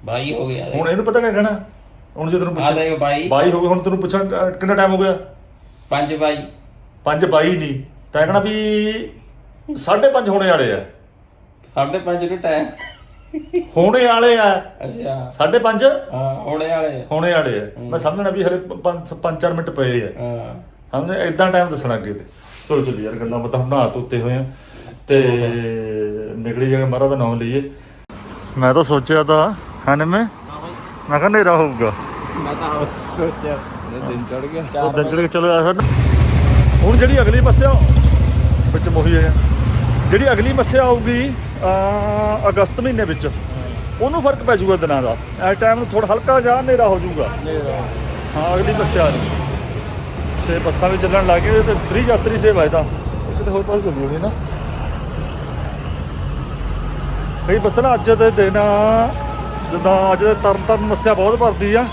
ਬਾਈ ਹੋ ਗਿਆ। ਹੁਣ ਇਹਨੂੰ ਪਤਾ ਕਿਆ ਕਹਿਣਾ? ਹੁਣ ਜੇ ਤੈਨੂੰ ਆ ਪੁੱਛਾਂ ਬਾਈ। ਬਾਈ ਹੋ ਗਏ ਹੁਣ ਤੈਨੂੰ ਪੁੱਛਾਂ ਕਿੰਨਾ ਟਾਈਮ ਹੋ ਗਿਆ? ਪੰਜ ਬਾਈ। 5 22 ਨਹੀਂ। ਤੈਂ ਕਹਿਣਾ ਵੀ 5:30 ਹੋਣੇ ਵਾਲੇ ਆ। ਸਾਢੇ ਪੰਜ ਨੂੰ ਟਾਈਮ ਹੋਣੇ ਵਾਲੇ ਆ। ਅੱਛਾ। 5:30 ਹਾਂ ਹੋਣੇ ਵਾਲੇ ਹੋਣੇ ਵਾਲੇ ਆ। ਮੈਂ ਸਮਝਣਾ ਵੀ ਹਲੇ 5-4 ਮਿੰਟ ਪਏ ਆ। ਹਾਂ। ਸਮਝ? ਇਦਾਂ ਟਾਈਮ ਦੱਸਣਾ ਅੱਗੇ ਤੇ। ਚਲੋ ਚਲੋ ਯਾਰ ਗੱਲਾਂ ਬਾਤਾਂ ਹੁਣ ਨਹਾ ਧੋਤੇ ਹੋਏ ਆ ਤੇ ਨਿਕਲੀ ਜਗ੍ਹਾ ਮਹਾਰਾਜ ਦਾ ਨਾਮ ਲਈਏ। ਮੈਂ ਤਾਂ ਸੋਚਿਆ ਤਾਂ ਹਾਂ ਮੈਂ? ਮੈਂ ਕਿਹਾ ਹਨੇਰਾ ਹੋਊਗਾ। ਮੈਂ ਤਾਂ ਸੋਚਿਆ। ਦਿਨ ਚੜ ਗਿਆ। ਉਹ ਦਿਨ ਚੜ ਚਲੋ ਆ ਫਿਰ। ਹੁਣ ਜਿਹੜੀ ਅਗਲੀ ਮੱਸਿਆ ਵਿੱਚ ਮੋਹੀ ਹੈ ਜਿਹੜੀ ਅਗਲੀ ਮੱਸਿਆ ਆਊਗੀ ਅਗਸਤ ਮਹੀਨੇ ਵਿੱਚ ਉਹਨੂੰ ਫ਼ਰਕ ਪੈ ਜਾਊਗਾ ਦਿਨਾਂ ਦਾ। ਇਸ ਟਾਈਮ ਨੂੰ ਥੋੜਾ ਹਲਕਾ ਜਿਹਾ ਹਨੇਰਾ ਹੋ ਜਾਊਗਾ। ਹਾਂ ਅਗਲੀ ਬੱਸਿਆ ਨੂੰ ਤੇ ਬੱਸਾਂ ਵੀ ਚੱਲਣ ਲੱਗ ਗਏ ਤੇ ਫ੍ਰੀ ਯਾਤਰੀ ਸੇਵਾ ਹੈ ਤਾਂ ਇਹ ਕਿਤੇ ਹੋਰ ਪਾਸੇ ਚੱਲਦੀ ਹੋਣੀ ਨਾ। ਕਈ ਬੱਸਾਂ ਨਾ ਅੱਜ ਦੇ ਦਿਨ ਜਿੱਦਾਂ ਅੱਜ ਦੇ ਤਰਨ ਤਾਰਨ ਮੱਸਿਆ ਬਹੁਤ ਭਰਦੀ ਆ।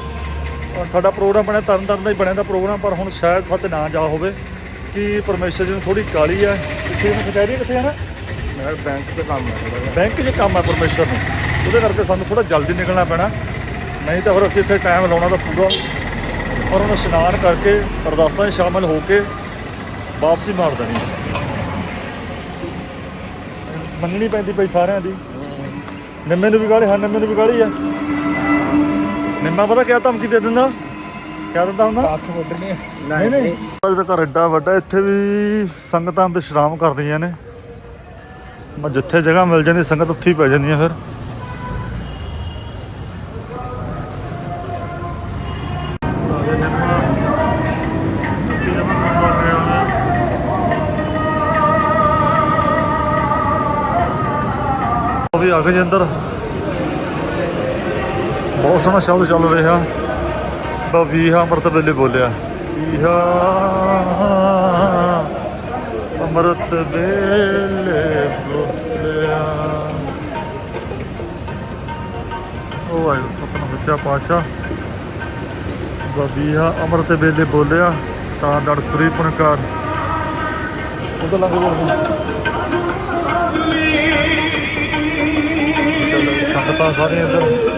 ਔਰ ਸਾਡਾ ਪ੍ਰੋਗਰਾਮ ਬਣਿਆ ਤਰਨ ਤਾਰਨ ਦਾ ਹੀ ਬਣਿਆ ਦਾ ਪ੍ਰੋਗਰਾਮ ਪਰ ਹੁਣ ਸ਼ਾਇਦ ਸੱਤ ਨਾ ਜਾ ਹੋਵੇ ਕਿ ਪਰਮੇਸ਼ਰ ਜੀ ਨੂੰ ਥੋੜੀ ਕਾਲੀ ਆ ਕਿੱਥੇ ਨੇ ਕਚਹਿਰੀ ਕਿੱਥੇ ਆ ਨਾ ਮੈਂ ਬੈਂਕ ਤੇ ਕੰਮ ਹੈ ਬੈਂਕ 'ਚ ਕੰਮ ਹੈ ਪਰਮੇਸ਼ਰ ਨੂੰ। ਉਹਦੇ ਕਰਕੇ ਸਾਨੂੰ ਥੋੜਾ ਜਲਦੀ ਨਿਕਲਣਾ ਪੈਣਾ। ਨਹੀਂ ਤਾਂ ਫਿਰ ਅਸੀਂ ਇੱਥੇ ਟਾਈਮ ਲਾਉਣਾ ਤਾਂ ਪੂਰਾ। ਔਰ ਉਹਨੂੰ ਇਸ਼ਨਾਨ ਕਰਕੇ ਅਰਦਾਸਾਂ 'ਚ ਸ਼ਾਮਲ ਹੋ ਕੇ ਵਾਪਸੀ ਮਾਰ ਦੇਣੀ। ਮੰਨਣੀ ਪੈਂਦੀ ਪਈ ਸਾਰਿਆਂ ਦੀ। ਨਿੰਮੇ ਨੂੰ ਵੀ ਗਾਲੀ ਹਾਂ ਨਿੰਮੇ ਨੂੰ ਵੀ ਗਾਲੀ ਆ ਨਿੰਮਾ ਪਤਾ ਕਿਆ ਧਮਕੀ ਦੇ ਦਿੰਦਾ? ਕਿਆ ਦਿੰਦਾ ਹੁੰਦਾ? ਅੱਖ ਵੱਢਣੀ ਨਹੀਂ ਨਹੀਂ। ਇਹਦਾ ਘਰ ਐਡਾ ਵੱਡਾ ਇੱਥੇ ਵੀ ਸੰਗਤਾਂ ਵਿਸ਼ਰਾਮ ਕਰਦੀਆਂ ਨੇ। ਮੈਂ ਜਿੱਥੇ ਜਗ੍ਹਾ ਮਿਲ ਜਾਂਦੀ ਸੰਗਤ ਉੱਥੇ ਹੀ ਪੈ ਜਾਂਦੀਆਂ ਫਿਰ। ਵੀ ਆ ਗਏ ਜੀ ਅੰਦਰ। ਬਹੁਤ ਸੋਹਣਾ ਸ਼ਬਦ ਚੱਲ ਰਿਹਾ। ਬਵੀਹਾ ਅੰਮ੍ਰਿਤ ਵੇਲੇ ਬੋਲਿਆ। ਵੀਹਾ ਅੰਮ੍ਰਿਤ ਵੇਲੇ ਬੋਲਿਆ। ਉਹ ਵਾਹਿਗੁਰੂ ਸਤਿਨਾਮ ਬੱਚਾ ਪਾਤਸ਼ਾਹ। ਬਬੀਹਾ ਅੰਮ੍ਰਿਤ ਵੇਲੇ ਬੋਲਿਆ, ਤਾਂ ਦੜ ਪੁਨਕਾਰ ਉਹਦਾ ਲੰਗ ਬੋਲ ਸੰਗਤਾਂ ਸਾਰੀਆਂ ਇੱਧਰ।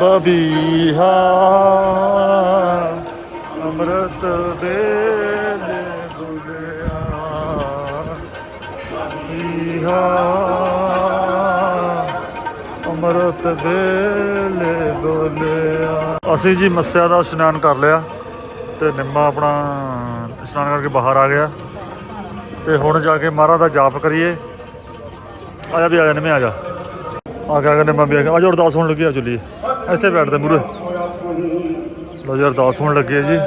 ਬਬੀਹਾ ਅੰਮ੍ਰਿਤ ਵੇਲੇ ਬੁਲਿਆ। ਬਬੀਹਾ ਅੰਮ੍ਰਿਤ ਵੇਲੇ ਅਸੀਂ ਜੀ ਮੱਸਿਆ ਦਾ ਇਸ਼ਨਾਨ ਕਰ ਲਿਆ ਤੇ ਨਿੰਮਾ ਆਪਣਾ ਇਸ਼ਨਾਨ ਕਰਕੇ ਬਾਹਰ ਆ ਗਿਆ। ਤੇ ਹੁਣ ਜਾ ਕੇ ਮਹਾਰਾਜ ਦਾ ਜਾਪ ਕਰੀਏ। ਆ ਜਾ ਵੀ ਆ ਜਾ ਨਿੰਮੇ ਆ ਜਾ ਆ ਗਿਆ ਕਹਿੰਦੇ ਮੈਂ ਵੇਖ ਅੱਜ ਅਰਦਾਸ ਹੋਣ ਲੱਗੀ ਆ, ਚੱਲੀਏ। ਇੱਥੇ ਬੈਠਦੇ ਮੂਰੇ ਲੋ ਜੀ, ਅਰਦਾਸ ਹੋਣ ਲੱਗੀ ਜੀ।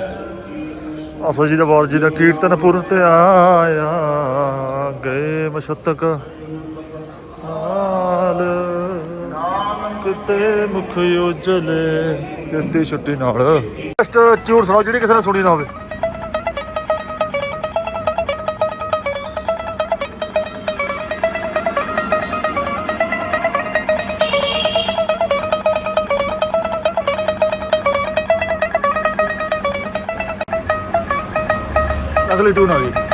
ਅਸਲ ਜੀ ਦਾ ਵਾਰ ਜੀ ਦਾ ਕੀਰਤਨਪੁਰ ਤੇ ਆਇਆ। ਗਏ ਮਸ਼ਤਕ। ਕਿਤੇ ਮੁਖ ਉਜਲੇ। ਕਿਤੇ ਛੁੱਟੀ ਨਾਲ। ਬੈਸਟ ਚੂਰ ਸੁਣਾਓ, ਜਿਹੜੀ ਕਿਸੇ ਨੇ ਸੁਣੀ ਨਾ ਹੋਵੇ। ਅਗਲੀ ਟੂਨ ਆ ਗਈ।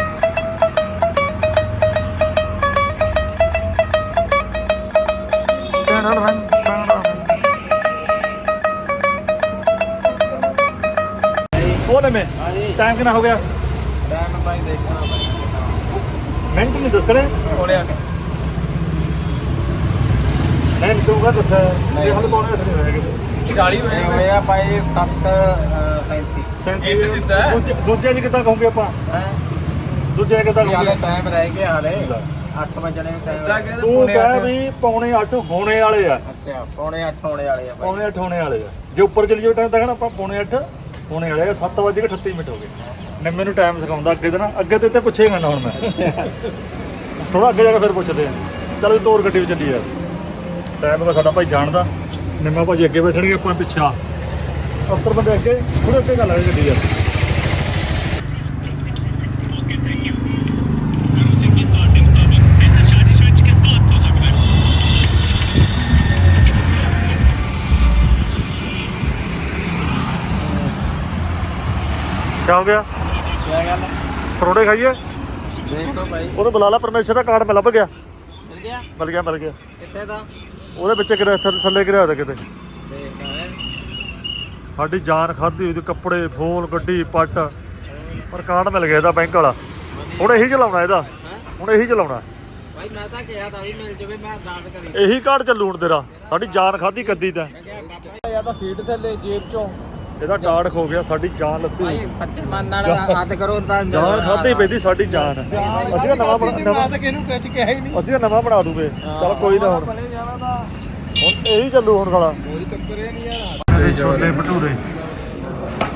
ਬੋਲੇ ਮੈਂ। ਟਾਈਮ ਕਿੰਨਾ ਹੋ ਗਿਆ? ਟਾਈਮ ਭਾਈ ਦੇਖਣਾ ਪੈਣਾ ਮਿੰਟ ਨਹੀਂ ਦੱਸਣੇ ਕੋਲੇ ਆ ਕੇ। ਮੈਂ ਦੂੰਗਾ ਦੱਸਿਆ ਇਹ ਹਲ ਪਾਉਣੇ ਨਹੀਂ ਹੋਏਗੇ 40 ਹੋਏ ਆ ਭਾਈ 7 35 ਦੂਜੇ ਦੂਜੇ ਜੀ ਕਿੱਦਾਂ ਕਹੋਗੇ ਆਪਾਂ? ਹੈ? ਦੂਜੇ ਕਿੱਦਾਂ ਹਾਲੇ ਕਹੋਗੇ? ਟਾਈਮ ਰਹਿ ਗਿਆ ਹਾਲੇ। 8 ਵਜਣੇ ਨੂੰ ਟਾਈਮ ਤੂੰ ਕਹਿ ਵੀ ਪੌਣੇ 8 ਹੋਣੇ ਵਾਲੇ ਆ। ਅੱਛਾ ਪੌਣੇ 8 ਹੋਣੇ ਵਾਲੇ ਆ ਭਾਈ ਪੌਣੇ 8 ਹੋਣੇ ਵਾਲੇ ਆ। ਜੇ ਉੱਪਰ ਚਲੀ ਜਾਓ ਟਾਈਮ ਤਾਂ ਕਹਿਣਾ ਆਪਾਂ ਪੌਣੇ 8 ਹੋਣੇ ਵਾਲੇ 7 ਵਜੇ ਕੇ 38 ਮਿੰਟ ਹੋ ਗਏ। ਨੇ ਮੈਨੂੰ ਟਾਈਮ ਸਿਖਾਉਂਦਾ ਅੱਗੇ ਦਾ ਨਾ ਅੱਗੇ ਤੇ ਤੇ ਪੁੱਛੇਗਾ ਨਾ ਹੁਣ ਮੈਂ। ਥੋੜਾ ਅੱਗੇ ਜਾ ਕੇ ਫਿਰ ਪੁੱਛਦੇ ਆ। ਚਲੋ ਤੋਰ ਗੱਡੀ ਵਿੱਚ ਚੱਲੀ ਯਾਰ ਟਾਈਮ ਤਾਂ ਸਾਡਾ ਭਾਈ ਜਾਣਦਾ ਨਿੰਮਾ ਭਾਜੀ ਅੱਗੇ ਬੈਠਣਗੇ ਆਪਾਂ ਪਿੱਛਾ। ਅਫਸਰ ਬੰਦੇ ਅੱਗੇ ਥੋੜੇ ਅੱਗੇ ਗੱਲ ਆ। ਗੱਡੀ ਯਾਰ ਕਿਆ ਹੋ ਗਿਆ? ਕੀ ਗੱਲ? ਪਰੋੜੇ ਖਾਈਏ? ਦੇਖ ਲਓ ਭਾਈ। ਉਹਨੂੰ ਬੁਲਾ ਲਾ ਪਰਮੇਸ਼ਰ ਦਾ ਕਾਰਡ ਮੈਂ ਲੱਭ ਗਿਆ। ਮਿਲ ਗਿਆ? ਮਿਲ ਗਿਆ ਮਿਲ ਗਿਆ। ਕਿੱਥੇ ਦਾ? ਉਹਦੇ ਵਿੱਚ ਕਿਤੇ ਥੱਲੇ- ਗਿਰਿਆ ਹੋਇਆ ਕਿਤੇ? ਸਾਡੀ ਜਾਨ ਖਾਧੀ ਉਹਦੇ ਕੱਪੜੇ ਫੋਨ ਗੱਡੀ ਪੱਟ। ਪਰ ਕਾਰਡ ਮਿਲ ਗਿਆ ਇਹਦਾ ਬੈਂਕ ਵਾਲਾ। ਹੁਣ ਇਹੀ ਚਲਾਉਣਾ ਇਹਦਾ? ਹੁਣ ਇਹੀ ਚਲਾਉਣਾ। ਭਾਈ ਮੈਂ ਤਾਂ ਕਿਹਾ ਤਾਂ ਵੀ ਮਿਲ ਜਵੇ ਮੈਂ ਦਾਅਵੇ ਕਰੀ। ਇਹੀ ਕਾਰਡ ਚੱਲੂ ਹੁਣ ਤੇਰਾ। ਸਾਡੀ ਜਾਨ ਖਾਧੀ ਕੱਦੀ ਤਾਂ। ਜਾਂ। ਤਾਂ ਫੀਡ ਥੱਲੇ ਜੇਬ ਚੋਂ। ਇਹਦਾ ਕਾਰਡ ਖੋ ਗਿਆ ਸਾਡੀ ਜਾਨ ਲੱਤੀ। ਭਾਈ ਸੱਚੇ ਮਨ ਨਾਲ ਹੱਥ ਕਰੋ ਤਾਂ ਜਾਨ ਖਾਧੀ ਪੈਂਦੀ ਸਾਡੀ ਜਾਨ। ਅਸੀਂ ਤਾਂ ਨਵਾਂ ਬਣਾ ਨਵਾਂ ਤਾਂ ਕਿਹਨੂੰ ਕੁਝ ਕਿਹਾ ਹੀ ਨਹੀਂ। ਅਸੀਂ ਤਾਂ ਨਵਾਂ ਬਣਾ ਦੂਗੇ। ਚਲ ਕੋਈ ਨਾ ਹੁਣ। ਹੁਣ ਇਹੀ ਚੱਲੂ ਹੁਣ ਸਾਲਾ। ਕੋਈ ਚੱਕਰ ਹੀ ਨਹੀਂ ਯਾਰ ਇਹ ਛੋਲੇ ਭਟੂਰੇ।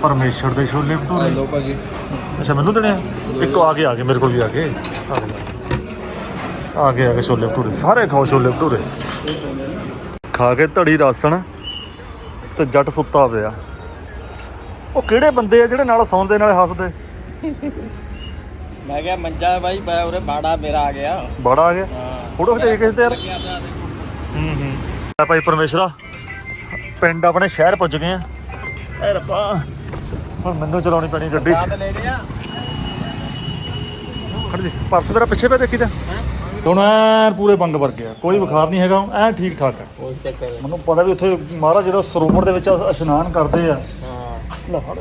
ਪਰਮੇਸ਼ਰ ਦੇ ਛੋਲੇ ਭਟੂਰੇ। ਲੋ ਭਾਜੀ। ਅੱਛਾ ਮੈਨੂੰ ਦੇਣੇ ਇੱਕ ਆ ਕੇ ਆ ਗਏ ਮੇਰੇ ਕੋਲ ਵੀ ਆ ਗਏ। ਆ ਗਏ ਆ ਗਏ ਛੋਲੇ ਭਟੂਰੇ। ਸਾਰੇ ਖਾਓ ਛੋਲੇ ਭਟੂਰੇ। ਖਾ ਕੇ ਧੜੀ ਰਾਸਣ ਤੇ ਜੱਟ ਸੁੱਤਾ ਪਿਆ। ਉਹ ਕਿਹੜੇ ਬੰਦੇ ਆ ਜਿਹੜੇ ਨਾਲ ਸੌਂਦੇ ਨਾਲ ਹੱਸਦੇ? ਮੈਂ ਕਿਹਾ ਮੰਜਾ ਭਾਈ ਮੈਂ ਉਰੇ ਬਾੜਾ ਮੇਰਾ ਆ ਗਿਆ। ਬੜਾ ਆ ਗਿਆ? ਫੋਟੋ ਖਿਚਾਈ ਕਿਸੇ ਤੇ ਯਾਰ? ਲੱਗਿਆ ਪਿਆ ਦੇਖੋ। ਹੂੰ ਹੂੰ। ਆ ਭਾਈ ਪਰਮੇਸ਼ਰਾ ਪਿੰਡ ਆਪਣੇ ਸ਼ਹਿਰ ਪੁੱਜ ਗਏ ਆ। ਐ ਰੱਬਾ ਹੁਣ ਮੈਨੂੰ ਚਲਾਉਣੀ ਪੈਣੀ ਗੱਡੀ। ਲੈ ਲਿਆ। ਖੜ ਜੀ ਪਰਸ ਮੇਰਾ ਪਿੱਛੇ ਪੈ ਦੇਖੀ ਤਾਂ। ਹੁਣ ਐਨ ਪੂਰੇ ਬੰਗ ਵਰਗੇ ਆ ਕੋਈ ਬੁਖਾਰ ਨਹੀਂ ਹੈਗਾ ਐ ਠੀਕ ਠਾਕ ਆ। ਮੈਨੂੰ ਪਤਾ ਵੀ ਉੱਥੇ ਮਹਾਰਾਜ ਜਿਹੜਾ ਸਰੋਵਰ ਦੇ ਵਿੱਚ ਇਸ਼ਨਾਨ ਕਰਦੇ ਆ। ਲੈ ਫੜ।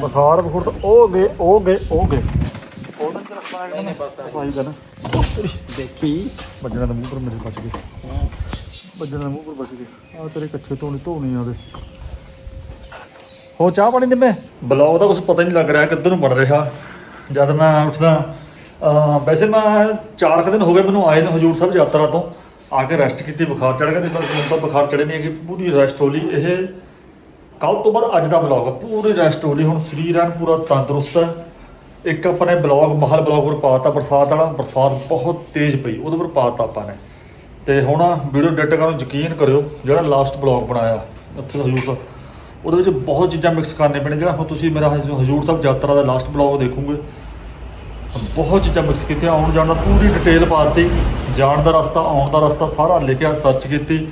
ਬੁਖਾਰ ਬਖੂਰ ਤਾਂ ਉਹ ਗਏ ਉਹ ਗਏ ਉਹ ਗਏ। ਉਹਨਾਂ ਚ ਰੱਖਣਾ ਹੈ ਨਾ ਸਹੀ ਗੱਲ ਦੇਖੀ। ਵੱਜਣਾ ਦਾ ਮੂੰਹ ਪਰ ਮੇਰੇ ਬਚ ਗਏ। ਵੱਜਣਾ ਦਾ ਮੂੰਹ ਪਰ ਬਚ ਗਏ। ਆ ਤੇਰੇ ਕੱਛੇ ਧੋਣੀ ਧੋਣੀ ਆ ਹੋ ਚਾਹ ਪਾਣੀ ਨਿੰਮੇ? ਬਲੌਗ ਦਾ ਕੁਝ ਪਤਾ ਨਹੀਂ ਲੱਗ ਰਿਹਾ ਕਿੱਧਰ ਨੂੰ ਬਣ ਰਿਹਾ। ਜਦ ਮੈਂ ਉੱਠਦਾ ਵੈਸੇ ਮੈਂ ਚਾਰ ਕੁ ਦਿਨ ਹੋ ਗਏ ਮੈਨੂੰ ਆਏ ਨੇ ਹਜੂਰ ਸਾਹਿਬ ਯਾਤਰਾ ਤੋਂ। ਆ ਕੇ ਰੈਸਟ ਕੀਤੀ, ਬੁਖਾਰ ਚੜ ਗਿਆ ਤੇ ਬਸ ਹੁਣ ਤਾਂ ਬੁਖਾਰ ਚੜੇ ਨਹੀਂ ਕਿ ਪੂਰੀ ਰੈਸਟ ਹੋ ਲਈ। ਇਹ ਕੱਲ ਤੋਂ ਬਾਅਦ ਅੱਜ ਦਾ ਬਲੌਗ ਪੂਰੀ ਰੈਸਟ ਹੋ ਲਈ, ਹੁਣ ਸਰੀਰ ਐਨ ਪੂਰਾ ਤੰਦਰੁਸਤ ਹੈ। ਇੱਕ ਆਪਾਂ ਨੇ ਬਲੌਗ ਮਹਲ ਬਲੌਗ ਪਰ ਪਾਤਾ ਬਰਸਾਤ ਵਾਲਾ, ਬਰਸਾਤ ਬਹੁਤ ਤੇਜ਼ ਪਈ, ਉਹਦੇ ਪਰ ਪਾਤਾ ਆਪਾਂ ਨੇ। ਤੇ ਹੁਣ ਵੀਡੀਓ ਡਿਟ ਕਰਨ ਨੂੰ ਯਕੀਨ ਕਰਿਓ, ਜਿਹੜਾ ਲਾਸਟ ਬਲੌਗ ਬਣਾਇਆ ਉੱਥੇ ਹਜੂਰ ਸਾਹਿਬ, ਉਹਦੇ ਵਿੱਚ ਬਹੁਤ ਚੀਜ਼ਾਂ ਮਿਕਸ ਕਰਨੇ ਪੈਣੇ ਜਿਹੜਾ ਹੁਣ ਤੁਸੀਂ ਮੇਰਾ ਹਜੂ- ਹਜੂਰ ਸਾਹਿਬ ਯਾਤਰਾ ਦਾ ਲਾਸਟ ਬਲੌਗ ਦੇਖੋਗੇ। ਬਹੁਤ ਚੀਜ਼ਾਂ ਮਿਕਸ ਕੀਤੀਆਂ, ਆਉਣ ਜਾਣ ਦਾ ਪੂਰੀ ਡਿਟੇਲ ਪਾਤੀ ਜਾਣ ਦਾ ਰਸਤਾ, ਆਉਣ ਦਾ ਰਸਤਾ ਸਾਰਾ ਲਿਖਿਆ ਸਰਚ ਕੀਤੀ।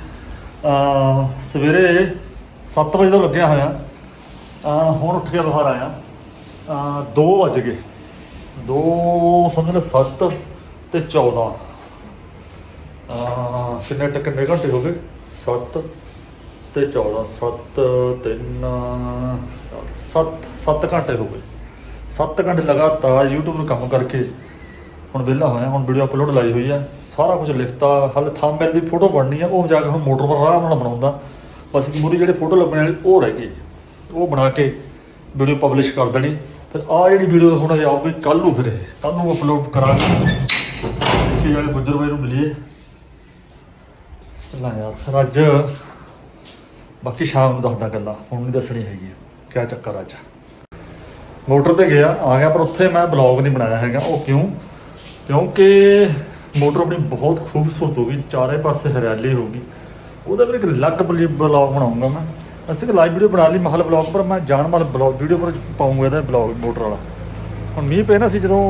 ਸਵੇਰੇ 7 ਵਜੇ ਤੋਂ ਲੱਗਿਆ ਹੋਇਆ। ਅਹ ਹੁਣ ਉੱਠ ਕੇ ਬਾਹਰ ਆਇਆ। ਅਹ ਦੋ ਵੱਜ ਗਏ। ਦੋ ਸਮਝ ਲੈ 7 ਤੇ 14 ਅਹ ਕਿੰਨੇ ਟੱਕ ਕਿੰਨੇ ਘੰਟੇ ਹੋ ਗਏ? 7 ਤੇ 14 7 3 7 7 ਘੰਟੇ ਹੋ ਗਏ। 7 ਘੰਟੇ ਲਗਾਤਾਰ YouTube ਨੂੰ ਕੰਮ ਕਰਕੇ ਹੁਣ ਵਿਹਲਾ ਹੋਇਆ। ਹੁਣ ਵੀਡੀਓ ਅਪਲੋਡ ਲਾਈ ਹੋਈ ਆ। ਸਾਰਾ ਕੁਝ ਲਿਖਤਾ। ਹਾਲੇ ਥੰਬਨੇਲ ਦੀ ਫੋਟੋ ਬਣਨੀ ਆ। ਉਹ ਜਾ ਕੇ ਹੁਣ ਮੋਟਰ ਪਰ ਆਰਾਮ ਨਾਲ ਬਣਾਉਂਦਾ। ਬਸ ਇੱਕ ਮੂਰੀ ਜਿਹੜੇ ਫੋਟੋ ਲੱਭਣ ਵਾਲੀ ਉਹ ਰਹਿ ਗਈ। ਉਹ ਬਣਾ ਕੇ ਵੀਡੀਓ ਪਬਲਿਸ਼ ਕਰ ਦੇਣੀ। ਫਿਰ ਆ ਜਿਹੜੀ ਵੀਡੀਓ ਹੁਣ ਇਹ ਆਊਗੀ ਕੱਲ ਨੂੰ ਫਿਰ ਕੱਲ ਨੂੰ ਅਪਲੋਡ ਕਰਾਂਗੇ। ਕਿ ਜਾਲੇ ਗੁੱਜਰ ਬਾਈ ਨੂੰ ਮਿਲੀਏ। ਚੱਲਾਂ ਯਾਰ, ਫਿਰ ਅੱਜ ਬਾਕੀ ਸ਼ਾਮ ਨੂੰ ਦੱਸਦਾ ਗੱਲਾਂ। ਹੁਣ ਨਹੀਂ ਦੱਸਣੀ ਹੈਗੀ। ਕਿਆ ਚੱਕਰ ਅੱਜ? ਮੋਟਰ ਤੇ ਗਿਆ, ਆ ਗਿਆ, ਪਰ ਉੱਥੇ ਮੈਂ ਬਲੌਗ ਨਹੀਂ ਬਣਾਇਆ ਹੈਗਾ। ਉਹ ਕਿਉਂ? ਕਿਉਂਕਿ ਮੋਟਰ ਆਪਣੀ ਬਹੁਤ ਖੂਬਸੂਰਤ ਹੋ ਗਈ। ਚਾਰੇ ਪਾਸੇ ਹਰਿਆਲੀ ਹੋ ਗਈ। ਉਹਦਾ ਫਿਰ ਇੱਕ ਅਲੱਗ ਬਲੌਗ ਬਣਾਉਂਗਾ ਮੈਂ। ਅਸੀਂ ਇੱਕ ਲਾਈਵ ਵੀਡੀਓ ਬਣਾ ਲਈ ਮਹਲ ਬਲੌਗ ਪਰ, ਮੈਂ ਜਾਣ ਵਾਲਾ ਬਲੌਗ ਵੀਡੀਓ ਪਰ ਪਾਉਂਗਾ ਇਹਦਾ ਬਲੌਗ ਮੋਟਰ ਵਾਲਾ। ਹੁਣ ਮੀਂਹ ਪਿਆ ਨਾ ਸੀ ਜਦੋਂ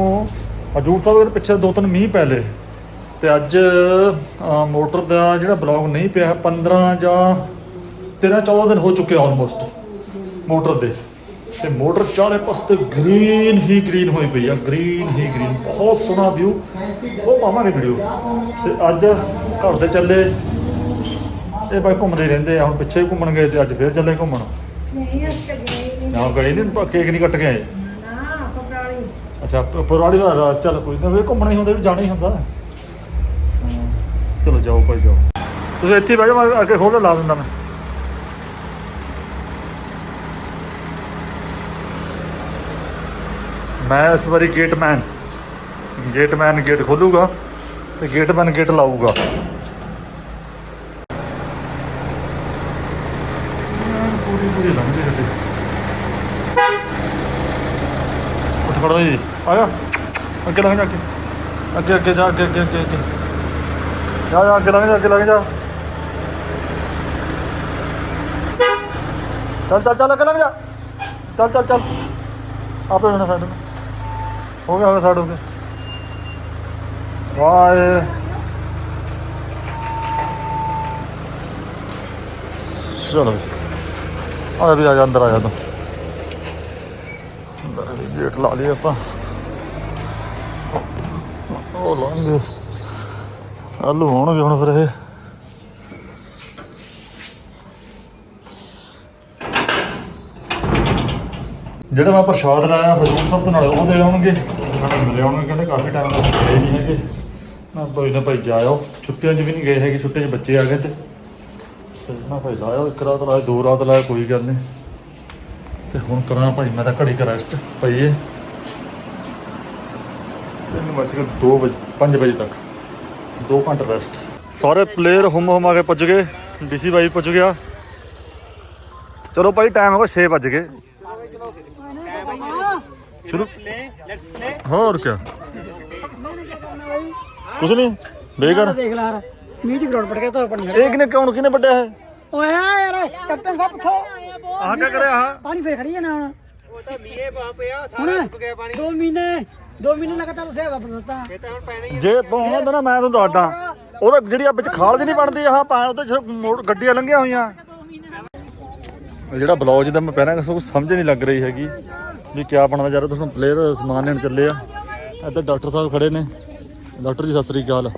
ਹਜੂਰ ਸਾਹਿਬ ਦੇ ਪਿੱਛੇ ਦੋ ਤਿੰਨ ਮੀਂਹ ਪੈ ਲਏ, ਤੇ ਅੱਜ ਮੋਟਰ ਦਾ ਜਿਹੜਾ ਬਲੌਗ ਨਹੀਂ ਪਿਆ 15 ਜਾਂ 13 14 ਦਿਨ ਹੋ ਚੁੱਕੇ ਆਲਮੋਸਟ ਮੋਟਰ ਦੇ। ਤੇ ਮੋਟਰ ਚਾਰੇ ਪਾਸੇ ਗ੍ਰੀਨ ਹੀ ਗ੍ਰੀਨ ਹੋਈ ਪਈ ਆ ਗ੍ਰੀਨ ਹੀ ਗ੍ਰੀਨ ਬਹੁਤ ਸੋਹਣਾ ਵਿਊ ਉਹ ਪਾਵਾਂਗੇ ਵੀਡੀਓ ਤੇ ਅੱਜ ਘਰ ਦੇ ਚੱਲੇ। ਇਹ ਬਾਈ ਘੁੰਮਦੇ ਹੀ ਰਹਿੰਦੇ ਆ ਹੁਣ ਪਿੱਛੇ ਵੀ ਘੁੰਮਣ ਗਏ ਤੇ ਅੱਜ ਫੇਰ ਚੱਲੇ ਘੁੰਮਣ। ਨਹੀਂ ਅਸ ਗਏ ਨਾ ਗਏ ਨਹੀਂ ਕੇਕ ਨਹੀਂ ਕੱਟ ਕੇ ਆਏ। ਨਾ ਪਕੜਾਲੀ ਅੱਛਾ ਪੁਰਾਣੀ ਦਾ ਚੱਲ ਕੋਈ ਨਾ ਫੇਰ ਘੁੰਮਣਾ ਹੀ ਹੁੰਦਾ ਵੀ ਜਾਣਾ ਹੀ ਹੁੰਦਾ। ਹਾਂ, ਚਲੋ ਜਾਓ ਭਾਈ ਜਾਓ। ਤੁਸੀਂ ਇੱਥੇ ਹੀ ਬਹਿ ਜਾਓ ਮੈਂ ਅੱਗੇ ਖੋਲ ਕੇ ਲਾ ਦਿੰਦਾ ਮੈਂ। ਮੈਂ ਇਸ ਵਾਰੀ ਗੇਟਮੈਨ ਗੇਟਮੈਨ ਗੇਟ ਖੋਲੂਗਾ ਤੇ ਗੇਟਮੈਨ ਗੇਟ ਲਾਊਗਾ ਐਨ ਪੂਰੀ ਪੂਰੀ ਲੰਘੀ ਗੱਡੀ ਉੱਠ ਖੜੋ ਜੀ। ਆ ਜਾ ਅੱਗੇ ਲੰਘ ਜਾ, ਅੱਗੇ। ਅੱਗੇ ਅੱਗੇ ਜਾ, ਅੱਗੇ ਅੱਗੇ ਅੱਗੇ ਅੱਗੇ। ਜਾ ਜਾ, ਅੱਗੇ ਲੰਘ ਜਾ, ਅੱਗੇ ਲੰਘ ਜਾ। ਚੱਲ ਚੱਲ ਚੱਲ, ਅੱਗੇ ਲੰਘ ਜਾ। ਚੱਲ ਚੱਲ ਚੱਲ। ਆਪੇ ਹੋਣਾ ਸਾਡੇ ਨੂੰ ਹੋ ਗਿਆ ਹੋ ਗਿਆ ਸਾਡੇ ਹੋ ਗਿਆ। ਵਾਏ। ਚਲੋ ਵੀ। ਆ ਜਾ ਵੀ, ਆ ਜਾ, ਅੰਦਰ ਆ ਜਾ ਤੂੰ। ਅੰਦਰ ਵੀ ਗੇਟ ਲਾ ਲਈ ਆਪਾਂ ਉਹ ਲਾਂਗੇ ਆਲੂ ਹੋਣਗੇ ਹੁਣ ਫਿਰ ਇਹ ਜਿਹੜਾ ਮੈਂ ਪ੍ਰਸ਼ਾਦ ਲਾਇਆ, ਹਜੂਰ ਸਾਹਿਬ ਤੋਂ ਨਾਲੇ ਉਹ ਦੇ ਆਉਣਗੇ। ਨਾਲੇ ਮਿਲੇ ਆਉਣਗੇ, ਕਹਿੰਦੇ ਕਾਫੀ ਟਾਈਮ ਦਾ ਅਸੀਂ ਨਹੀਂ ਹੈਗੇ। ਨਾ ਭਾਈ ਨਾ ਭਾਈ ਜਾਇਓ। ਛੁੱਟੀਆਂ 'ਚ ਵੀ ਨਹੀਂ ਗਏ ਹੈਗੇ, ਛੁੱਟੀਆਂ 'ਚ ਬੱਚੇ ਆ ਗਏ ਤੇ। ਤੇ ਨਾ ਭਾਈ ਲਾਇਓ, ਇੱਕ ਰਾਤ ਲਾਇਓ, ਦੋ ਰਾਤ ਲਾਇਓ, ਕੋਈ ਗੱਲ ਨਹੀਂ। ਤੇ ਹੁਣ ਕਰਾਂ ਭਾਈ ਮੈਂ ਤਾਂ ਘੜੀ ਕ ਰੈਸਟ ਪਈਏ ਤਿੰਨ ਵੱਜ ਕੇ 2 ਵਜੇ 5 ਵਜੇ ਤੱਕ। 2 ਘੰਟੇ ਰੈਸਟ ਸਾਰੇ ਪਲੇਅਰ ਹੁਮ ਹੁਮ ਆ ਕੇ ਪੁੱਜ ਗਏ ਡੀਸੀ ਬਾਈ ਪੁੱਜ ਗਿਆ। ਚਲੋ ਭਾਈ ਟਾਈਮ ਹੋ ਗਿਆ 6 ਵੱਜ ਗਏ। ਸ਼ੁਰੂ। ਹੋਰ ਕੀ ਕੁਛ ਨਹੀਂ ਬੇਕਾਰ ਦੇਖ ਲੈ ਯਾਰ ਮੀਂਹ ਦੀ ਗਰਾਊਂਡ ਪੜ ਕੇ ਤਾਂ ਪਾਣੀ ਇਹ ਕਿਨੇ ਕੌਣ ਕਿਨੇ ਵੱਡਿਆ ਹੈ ਓਏ ਆ ਯਾਰ ਕੈਪਟਨ ਸਾਹਿਬ ਪੁੱਛੋ ਆਹ ਕਿਆ ਕਰਿਆ ਆਹ? ਪਾਣੀ ਫੇਰ ਖੜੀ ਜਾਣਾ ਹੁਣ। ਉਹ ਤਾਂ ਮੀਂਹ ਪਾ ਪਿਆ ਸਾਰਾ ਸੁੱਕ ਗਿਆ ਪਾਣੀ। ਦੋ ਮਹੀਨੇ ਦੋ ਮਹੀਨੇ ਲਗਾਤਾਰ ਦੱਸਿਆ ਵਾ ਤਾਂ ਇਹ ਤਾਂ ਹੁਣ ਪੈਣਾ ਹੀ ਜੇ ਪਾਉਣਾ ਹੁੰਦਾ ਨਾ ਮੈਂ ਤੁਹਾਨੂੰ ਦੱਸਦਾ। ਉਹਦਾ ਜਿਹੜੀ ਆ ਵਿੱਚ ਖਾਲ ਜਿਹੀ ਨਹੀਂ ਬਣਦੀ ਆਹ ਪਾਣ ਉਹਦੇ ਚ ਮੋੜ ਗੱਡੀਆਂ ਲੰਘੀਆਂ ਹੋਈਆਂ। ਇਹ ਜਿਹੜਾ ਬਲੌਜ ਦਾ ਮੈਂ ਪਹਿਲਾਂ ਕੁਝ ਸਮਝ ਨਹੀਂ ਲੱਗ ਰਹੀ ਹੈਗੀ ਵੀ ਕਿਆ ਬਣਦਾ ਜਾ ਰਿਹਾ ਤੁਹਾਨੂੰ ਪਲੇਅਰ ਸਮਾਨ ਲੈਣ ਚੱਲੇ ਆ। ਇੱਧਰ ਡਾਕਟਰ ਸਾਹਿਬ ਖੜੇ ਨੇ। ਡਾਕਟਰ ਜੀ ਸਤਿ ਸ੍ਰੀ ਅਕਾਲ।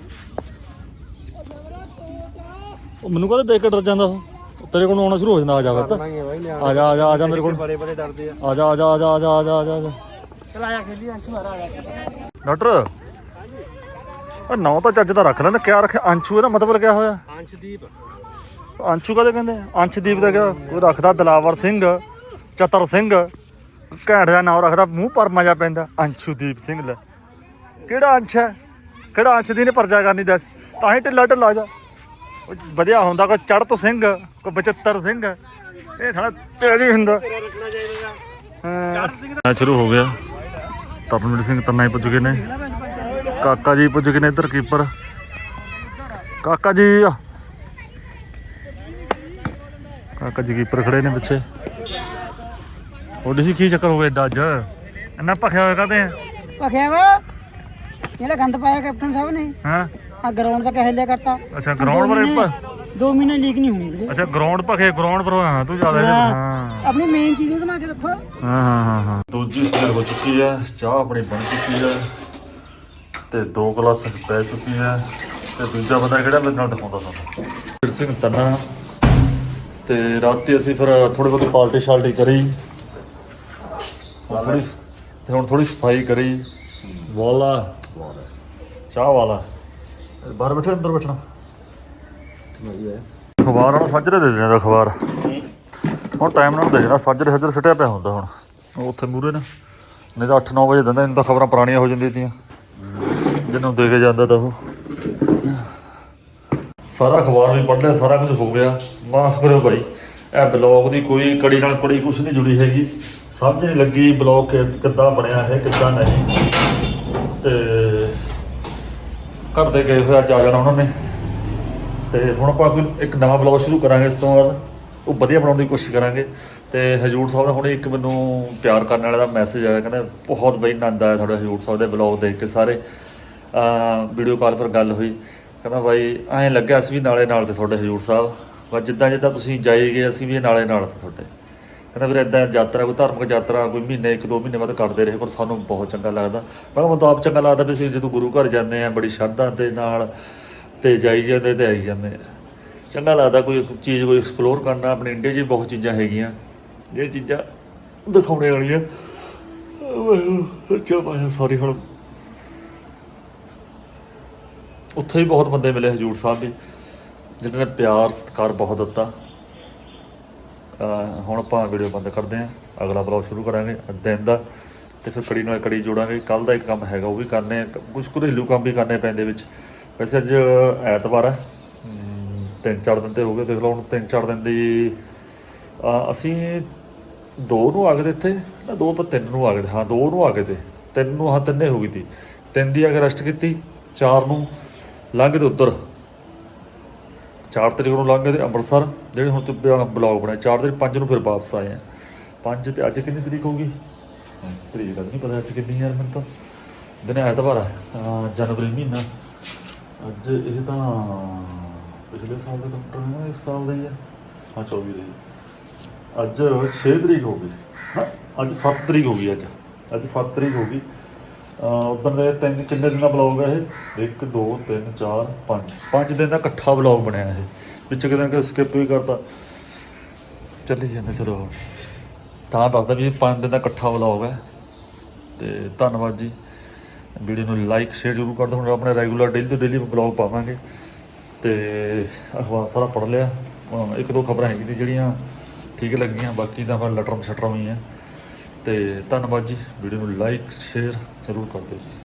ਉਹ ਮੈਨੂੰ ਕਹਿੰਦਾ ਦੇਖ ਕੇ ਡਰ ਜਾਂਦਾ ਉਹ। ਤੇਰੇ ਕੋਲ ਆਉਣਾ ਸ਼ੁਰੂ ਹੋ ਜਾਂਦਾ ਆ ਜਾ ਫਿਰ ਤਾਂ। ਆ ਜਾ ਆ ਜਾ ਆ ਜਾ ਮੇਰੇ ਕੋਲ। ਬੜੇ ਬੜੇ ਡਰਦੇ ਆ। ਆ ਜਾ ਆ ਜਾ ਆ ਜਾ ਆ ਜਾ ਆ ਜਾ ਆ ਜਾ ਆ ਜਾ। ਚਲ ਆਇਆ ਖੇਲੀ ਅੰਸ਼ ਮਾਰਾ ਆ ਜਾ ਡਾਕਟਰ ਉਹ ਨਾਂ ਤਾਂ ਚੱਜ ਦਾ ਰੱਖ ਲੈਂਦਾ ਕਿਆ ਰੱਖਿਆ? ਅੰਸ਼ੂ ਇਹਦਾ ਮਤਲਬ ਕਿਆ ਹੋਇਆ? ਅੰਸ਼ਦੀਪ। ਅੰਸ਼ੂ ਕਦੇ ਕਹਿੰਦੇ ਆ? ਅੰਸ਼ਦੀਪ ਦਾ ਕਿਆ? ਕੋਈ ਰੱਖਦਾ ਦਲਾਵਰ ਸਿੰਘ ਚਤਰ ਸਿੰਘ। ਘੈਂਟ ਦਾ ਨਾਮ ਰੱਖਦਾ ਮੂੰਹ ਪਰਮਾ ਜਾ ਪੈਂਦਾ। ਅੰਸ਼ੂਦੀਪ ਸਿੰਘ ਲੈ। ਕਿਹੜਾ ਅੰਸ਼ ਹੈ? ਕਿਹੜਾ ਅੰਸ਼ ਦੀ ਨੇ ਪਰਜਾ ਕਰਨੀ ਦੱਸ? ਤਾਂ ਹੀ ਢਿੱਲਾ ਢਿੱਲਾ ਜਾ। ਵਧੀਆ ਹੁੰਦਾ ਕੋਈ ਚੜਤ ਸਿੰਘ ਕੋਈ ਬਚਿੱਤਰ ਸਿੰਘ ਇਹ ਥੋੜਾ ਤੇਜ਼ ਹੀ ਹੁੰਦਾ। ਹਾਂ। ਸ਼ੁਰੂ ਹੋ ਗਿਆ। ਤਰਨਵੀਰ ਸਿੰਘ ਤੰਨਾ ਹੀ ਪੁੱਜ ਗਏ ਨੇ। ਕਾਕਾ ਜੀ ਪੁੱਜ ਗਏ ਨੇ ਇੱਧਰ ਕੀਪਰ। ਕਾਕਾ ਜੀ ਕਾਕਾ ਜੀ ਕੀਪਰ ਖੜੇ ਨੇ ਪਿੱਛੇ। ਉਹਦੀ ਸੀ ਕੀ ਚੱਕਰ ਹੋ ਗਿਆ ਏਡਾ ਅੱਜ? ਇੰਨਾ ਭਖਿਆ ਹੋਇਆ ਕਾਤੇ ਭਖਿਆ ਵਾ? ਜਿਹੜਾ ਗੰਦ ਪਾਇਆ ਕੈਪਟਨ ਸਾਹਿਬ ਨੇ। ਹਾਂ। ਆ ਗਰਾਊਂਡ ਦਾ ਕਹਿ ਲਿਆ ਕਰਤਾ। ਅੱਛਾ ਗਰਾਊਂਡ ਪਰ ਦੋ ਮਹੀਨੇ ਲੀਕ ਨਹੀਂ ਹੋਣੀ ਵੀਰੇ। ਅੱਛਾ ਗਰਾਊਂਡ ਭਖੇ ਗਰਾਊਂਡ ਪਰ ਹਾਂ ਤੂੰ ਜ਼ਿਆਦਾ ਹਾਂ। ਹਾਂ। ਆਪਣੀ ਮੇਨ ਚੀਜ਼ ਨੂੰ ਬਣਾ ਕੇ ਰੱਖੋ। ਹਾਂ ਹਾਂ ਹਾਂ ਹਾਂ। ਦੂਜੀ ਸਟੇਰ ਹੋ ਚੁੱਕੀ ਹੈ ਚਾਹ ਆਪਣੀ ਬਣ ਚੁੱਕੀ ਹੈ ਤੇ ਦੋ ਗਲਾਸ ਚ ਪੈ ਚੁੱਕੀ ਹੈ ਤੇ ਦੂਜਾ ਬੰਦਾ ਕਿਹੜਾ ਮੇਰੇ ਨਾਲ ਦਿਖਾਉਂਦਾ ਤੁਹਾਨੂੰ? ਵੀਰ ਸਿੰਘ ਤੰਨਾ। ਤੇ ਰਾਤੀ ਅਸੀਂ ਫਿਰ ਥੋੜੀ ਬਹੁਤੀ ਪਾਰਟੀ ਸ਼ਾਲਟੀ ਕਰੀ। ਥੋੜੀ ਤੇ ਹੁਣ ਥੋੜੀ ਸਫ਼ਾਈ ਕਰੀ। ਵਾਲਾ। ਚਾਹ ਵਾਲਾ। ਬਾਹਰ ਬੈਠੇ, ਅੰਦਰ ਬੈਠਣਾ। ਅਖਬਾਰ ਵਾਲਾ ਸੱਜਰੇ ਦੇ ਦਿੰਦਾ ਅਖਬਾਰ। ਹੁਣ ਟਾਈਮ ਨਾਲ ਦੇਖਣਾ ਸੱਜਰੇ ਸੱਜਰੇ ਸਿੱਟਿਆ ਪਿਆ ਹੁੰਦਾ ਹੁਣ। ਉਹ ਉੱਥੇ ਮੂਰੇ ਨੇ। ਨਹੀਂ ਤਾਂ 8-9 ਵਜੇ ਦਿੰਦਾ, ਇਹਨੂੰ ਤਾਂ ਖਬਰਾਂ ਪੁਰਾਣੀਆਂ ਹੋ ਜਾਂਦੀਆਂ ਤੀਆਂ। ਜਿਹਨੂੰ ਦੇ ਕੇ ਜਾਂਦਾ ਤਾਂ ਉਹ। ਸਾਰਾ ਅਖਬਾਰ ਵੀ ਪੜ੍ਹ ਲਿਆ, ਸਾਰਾ ਕੁਝ ਹੋ ਗਿਆ। ਮਾਫ ਕਰਿਓ ਭਾਈ, ਇਹ ਬਲੌਗ ਦੀ ਕੋਈ ਕੜੀ ਨਾਲ ਕੜੀ ਕੁਝ ਨਹੀਂ ਜੁੜੀ ਹੈਗੀ। ਸਮਝ ਨਹੀਂ ਲੱਗੀ ਬਲੌਗ ਕਿ- ਕਿੱਦਾਂ ਬਣਿਆ ਹੈ, ਕਿੱਦਾਂ ਨਹੀਂ। ਤੇ ਘਰ ਦੇ ਗਏ ਹੋਏ ਅੱਜ ਆ ਜਾਣਾ ਉਹਨਾਂ ਨੇ। ਤੇ ਹੁਣ ਆਪਾਂ ਕੋਈ ਇੱਕ ਨਵਾਂ ਬਲੌਗ ਸ਼ੁਰੂ ਕਰਾਂਗੇ ਇਸ ਤੋਂ ਬਾਅਦ। ਉਹ ਵਧੀਆ ਬਣਾਉਣ ਦੀ ਕੋਸ਼ਿਸ਼ ਕਰਾਂਗੇ। ਤੇ ਹਜੂਰ ਸਾਹਿਬ ਦਾ ਹੁਣ ਇੱਕ ਮੈਨੂੰ ਪਿਆਰ ਕਰਨ ਵਾਲੇ ਦਾ ਮੈਸੇਜ ਆਇਆ, ਕਹਿੰਦਾ, ਬਹੁਤ ਬਈ ਆਨੰਦ ਆਇਆ ਤੁਹਾਡੇ ਹਜੂਰ ਸਾਹਿਬ ਦੇ ਬਲੌਗ ਦੇਖ ਕੇ ਸਾਰੇ। ਵੀਡੀਓ ਕਾਲ ਪਰ ਗੱਲ ਹੋਈ। ਕਹਿੰਦਾ, ਬਾਈ, ਐਂ ਲੱਗਿਆ ਅਸੀਂ ਵੀ ਨਾਲੇ ਨਾਲ ਤੇ ਤੁਹਾਡੇ ਹਜੂਰ ਸਾਹਿਬ। ਬਸ ਜਿੱਦਾਂ ਜਿੱਦਾਂ ਤੁਸੀਂ ਜਾਈ ਗਏ ਅਸੀਂ ਵੀ ਨਾਲੇ ਨਾਲ ਤੇ ਤੁਹਾਡੇ। ਕਹਿੰਦਾ ਫਿਰ ਇਦਾਂ ਯਾਤਰਾ, ਕੋਈ ਧਾਰਮਿਕ ਯਾਤਰਾ, ਕੋਈ ਮਹੀਨੇ, ਇੱਕ ਦੋ ਮਹੀਨੇ ਬਾਅਦ ਕਰਦੇ ਰਹੇ, ਪਰ ਸਾਨੂੰ ਬਹੁਤ ਚੰਗਾ ਲੱਗਦਾ। ਪਰ ਕਿਹਾ ਮੈਨੂੰ ਤਾਂ ਆਪ ਚੰਗਾ ਲੱਗਦਾ ਵੀ ਅਸੀਂ ਜਦੋਂ ਗੁਰੂ ਘਰ ਜਾਂਦੇ ਆ ਬੜੀ ਸ਼ਰਧਾ ਦੇ ਨਾਲ ਤੇ ਜਾਈ ਜਾਂਦੇ ਤੇ ਆਈ ਜਾਂਦੇ ਆ। ਚੰਗਾ ਲੱਗਦਾ ਕੋਈ ਚੀਜ਼ ਕੋਈ ਐਕਸਪਲੋਰ ਕਰਨਾ, ਆਪਣੇ ਇੰਡੀਆ 'ਚ ਵੀ ਬਹੁਤ ਚੀਜ਼ਾਂ ਹੈਗੀਆਂ। ਇਹ ਚੀਜ਼ਾਂ ਦਿਖਾਉਣੇ ਵਾਲੀਆਂ। ਅੱਛਾ ਪਾਇਆ ਸੌਰੀ ਹੁਣ ਉੱਥੇ ਵੀ ਬਹੁਤ ਬੰਦੇ ਮਿਲੇ ਹਜੂਰ ਸਾਹਿਬ ਵੀ, ਜਿਨ੍ਹਾਂ ਨੇ ਪਿਆਰ, ਸਤਿਕਾਰ ਬਹੁਤ ਦਿੱਤਾ। ਹੁਣ ਆਪਾਂ ਵੀਡੀਓ ਬੰਦ ਕਰਦੇ ਹਾਂ। ਅਗਲਾ ਬਲੌਗ ਸ਼ੁਰੂ ਕਰਾਂਗੇ, ਦਿਨ ਦਾ। ਤੇ ਫਿਰ ਕੜੀ ਨਾਲ ਕੜੀ ਜੋੜਾਂਗੇ। ਕੱਲ ਦਾ ਇੱਕ ਕੰਮ ਹੈਗਾ, ਉਹ ਵੀ ਕਰਨੇ ਆ। ਕੁਝ ਘਰੇਲੂ ਕੰਮ ਵੀ ਕਰਨੇ ਪੈਂਦੇ ਵਿੱਚ। ਵੈਸੇ ਅੱਜ ਐਤਵਾਰ ਹੈ। ਤਿੰਨ ਚਾਰ ਦਿਨ ਤੇ ਹੋ ਗਏ, ਦੇਖ ਲਓ ਹੁਣ ਤਿੰਨ ਚਾਰ ਦਿਨ ਦੀ ਅਸੀਂ ਦੋ ਨੂੰ ਆ ਗਏ ਇੱਥੇ, ਨਾ ਦੋ ਪਰ ਤਿੰਨ ਨੂੰ ਆ ਗਏ। ਹਾਂ, ਦੋ ਨੂੰ ਆ ਗਏ ਤੇ। ਤਿੰਨ ਨੂੰ, ਹਾਂ, ਤਿੰਨੇ ਹੋ ਗਈ ਤੀ। ਤਿੰਨ ਦੀ ਅਗਰ ਰੈਸਟ ਕੀਤੀ। ਚਾਰ ਨੂੰ ਲੰਘ ਗਏ ਤੇ ਉੱਧਰ। ਚਾਰ ਤਰੀਕ ਨੂੰ ਲੰਘ ਗਏ ਤੇ ਅੰਮ੍ਰਿਤਸਰ, ਜਿਹੜੇ ਹੁਣ ਤੇ ਬਲੌਗ ਬਣਾਏ, ਚਾਰ ਤਰੀਕ ਪੰਜ ਨੂੰ ਫਿਰ ਵਾਪਸ ਆਏ ਆ। ਪੰਜ ਤੇ ਅੱਜ ਕਿੰਨੀ ਤਰੀਕ ਹੋਊਗੀ? ਤਰੀਕ ਦਾ ਨਹੀਂ ਪਤਾ ਅੱਜ ਕਿੰਨੀ ਯਾਰ, ਮੈਨੂੰ ਤਾਂ। ਦਿਨ ਐਤਵਾਰ ਹੈ ਜਨਵਰੀ ਮਹੀਨਾ। ਅੱਜ ਇਹ ਤਾਂ ਪਿਛਲੇ ਸਾਲ ਦਾ ਕੰਪਿਊਟਰ ਹੈ ਨਾ ਇਸ ਸਾਲ ਦਾ ਹੀ ਹੈ ਹਾਂ 24 ਹੀ ਅੱਜ 6 ਤਰੀਕ ਹੋ ਗਈ। ਹਾਂ, ਅੱਜ 7 ਤਰੀਕ ਹੋ ਗਈ ਅੱਜ। ਅੱਜ 7 ਤਰੀਕ ਹੋ ਗਈ। ਉਦੋਂ ਦੇ ਤਿੰਨ ਕਿੰਨੇ ਦਿਨ ਦਾ ਬਲੌਗ ਹੈ ਇਹ? 1 2 3 4 5 5 ਦਿਨ ਦਾ ਇਕੱਠਾ ਬਲੌਗ ਬਣਿਆ ਇਹ। ਵਿੱਚ ਕਿਤੇ ਨਾ ਕਿਤੇ ਸਕਿਪ ਵੀ ਕਰਤਾ। ਚੱਲੀ ਜਾਂਦੇ ਚਲੋ। ਤਾਂ ਦੱਸਦਾ ਵੀ ਇਹ 5 ਦਿਨ ਦਾ ਇਕੱਠਾ ਬਲੌਗ ਹੈ ਤੇ ਧੰਨਵਾਦ ਜੀ। ਵੀਡੀਓ ਨੂੰ ਲਾਈਕ ਸ਼ੇਅਰ ਜ਼ਰੂਰ ਕਰ ਦਿਓ। ਹੁਣ ਆਪਣੇ ਰੈਗੂਲਰ ਡੇਲੀ ਤੋਂ ਡੇਲੀ ਬਲੌਗ ਪਾਵਾਂਗੇ। ਤੇ ਅਖਬਾਰ ਸਾਰਾ ਪੜ੍ਹ ਲਿਆ। ਇੱਕ ਦੋ ਖਬਰਾਂ ਹੈਗੀਆਂ ਜਿਹੜੀਆਂ ਠੀਕ ਲੱਗੀਆਂ। ਬਾਕੀ ਤਾਂ ਫਿਰ ਲਟਰਮ ਸ਼ਟਰਮ ਹੀ ਹੈ ਤੇ ਧੰਨਵਾਦ ਜੀ। ਵੀਡੀਓ ਨੂੰ ਲਾਈਕ ਸ਼ੇਅਰ ਜ਼ਰੂਰ ਕਰ ਦਿਓ ਜੀ।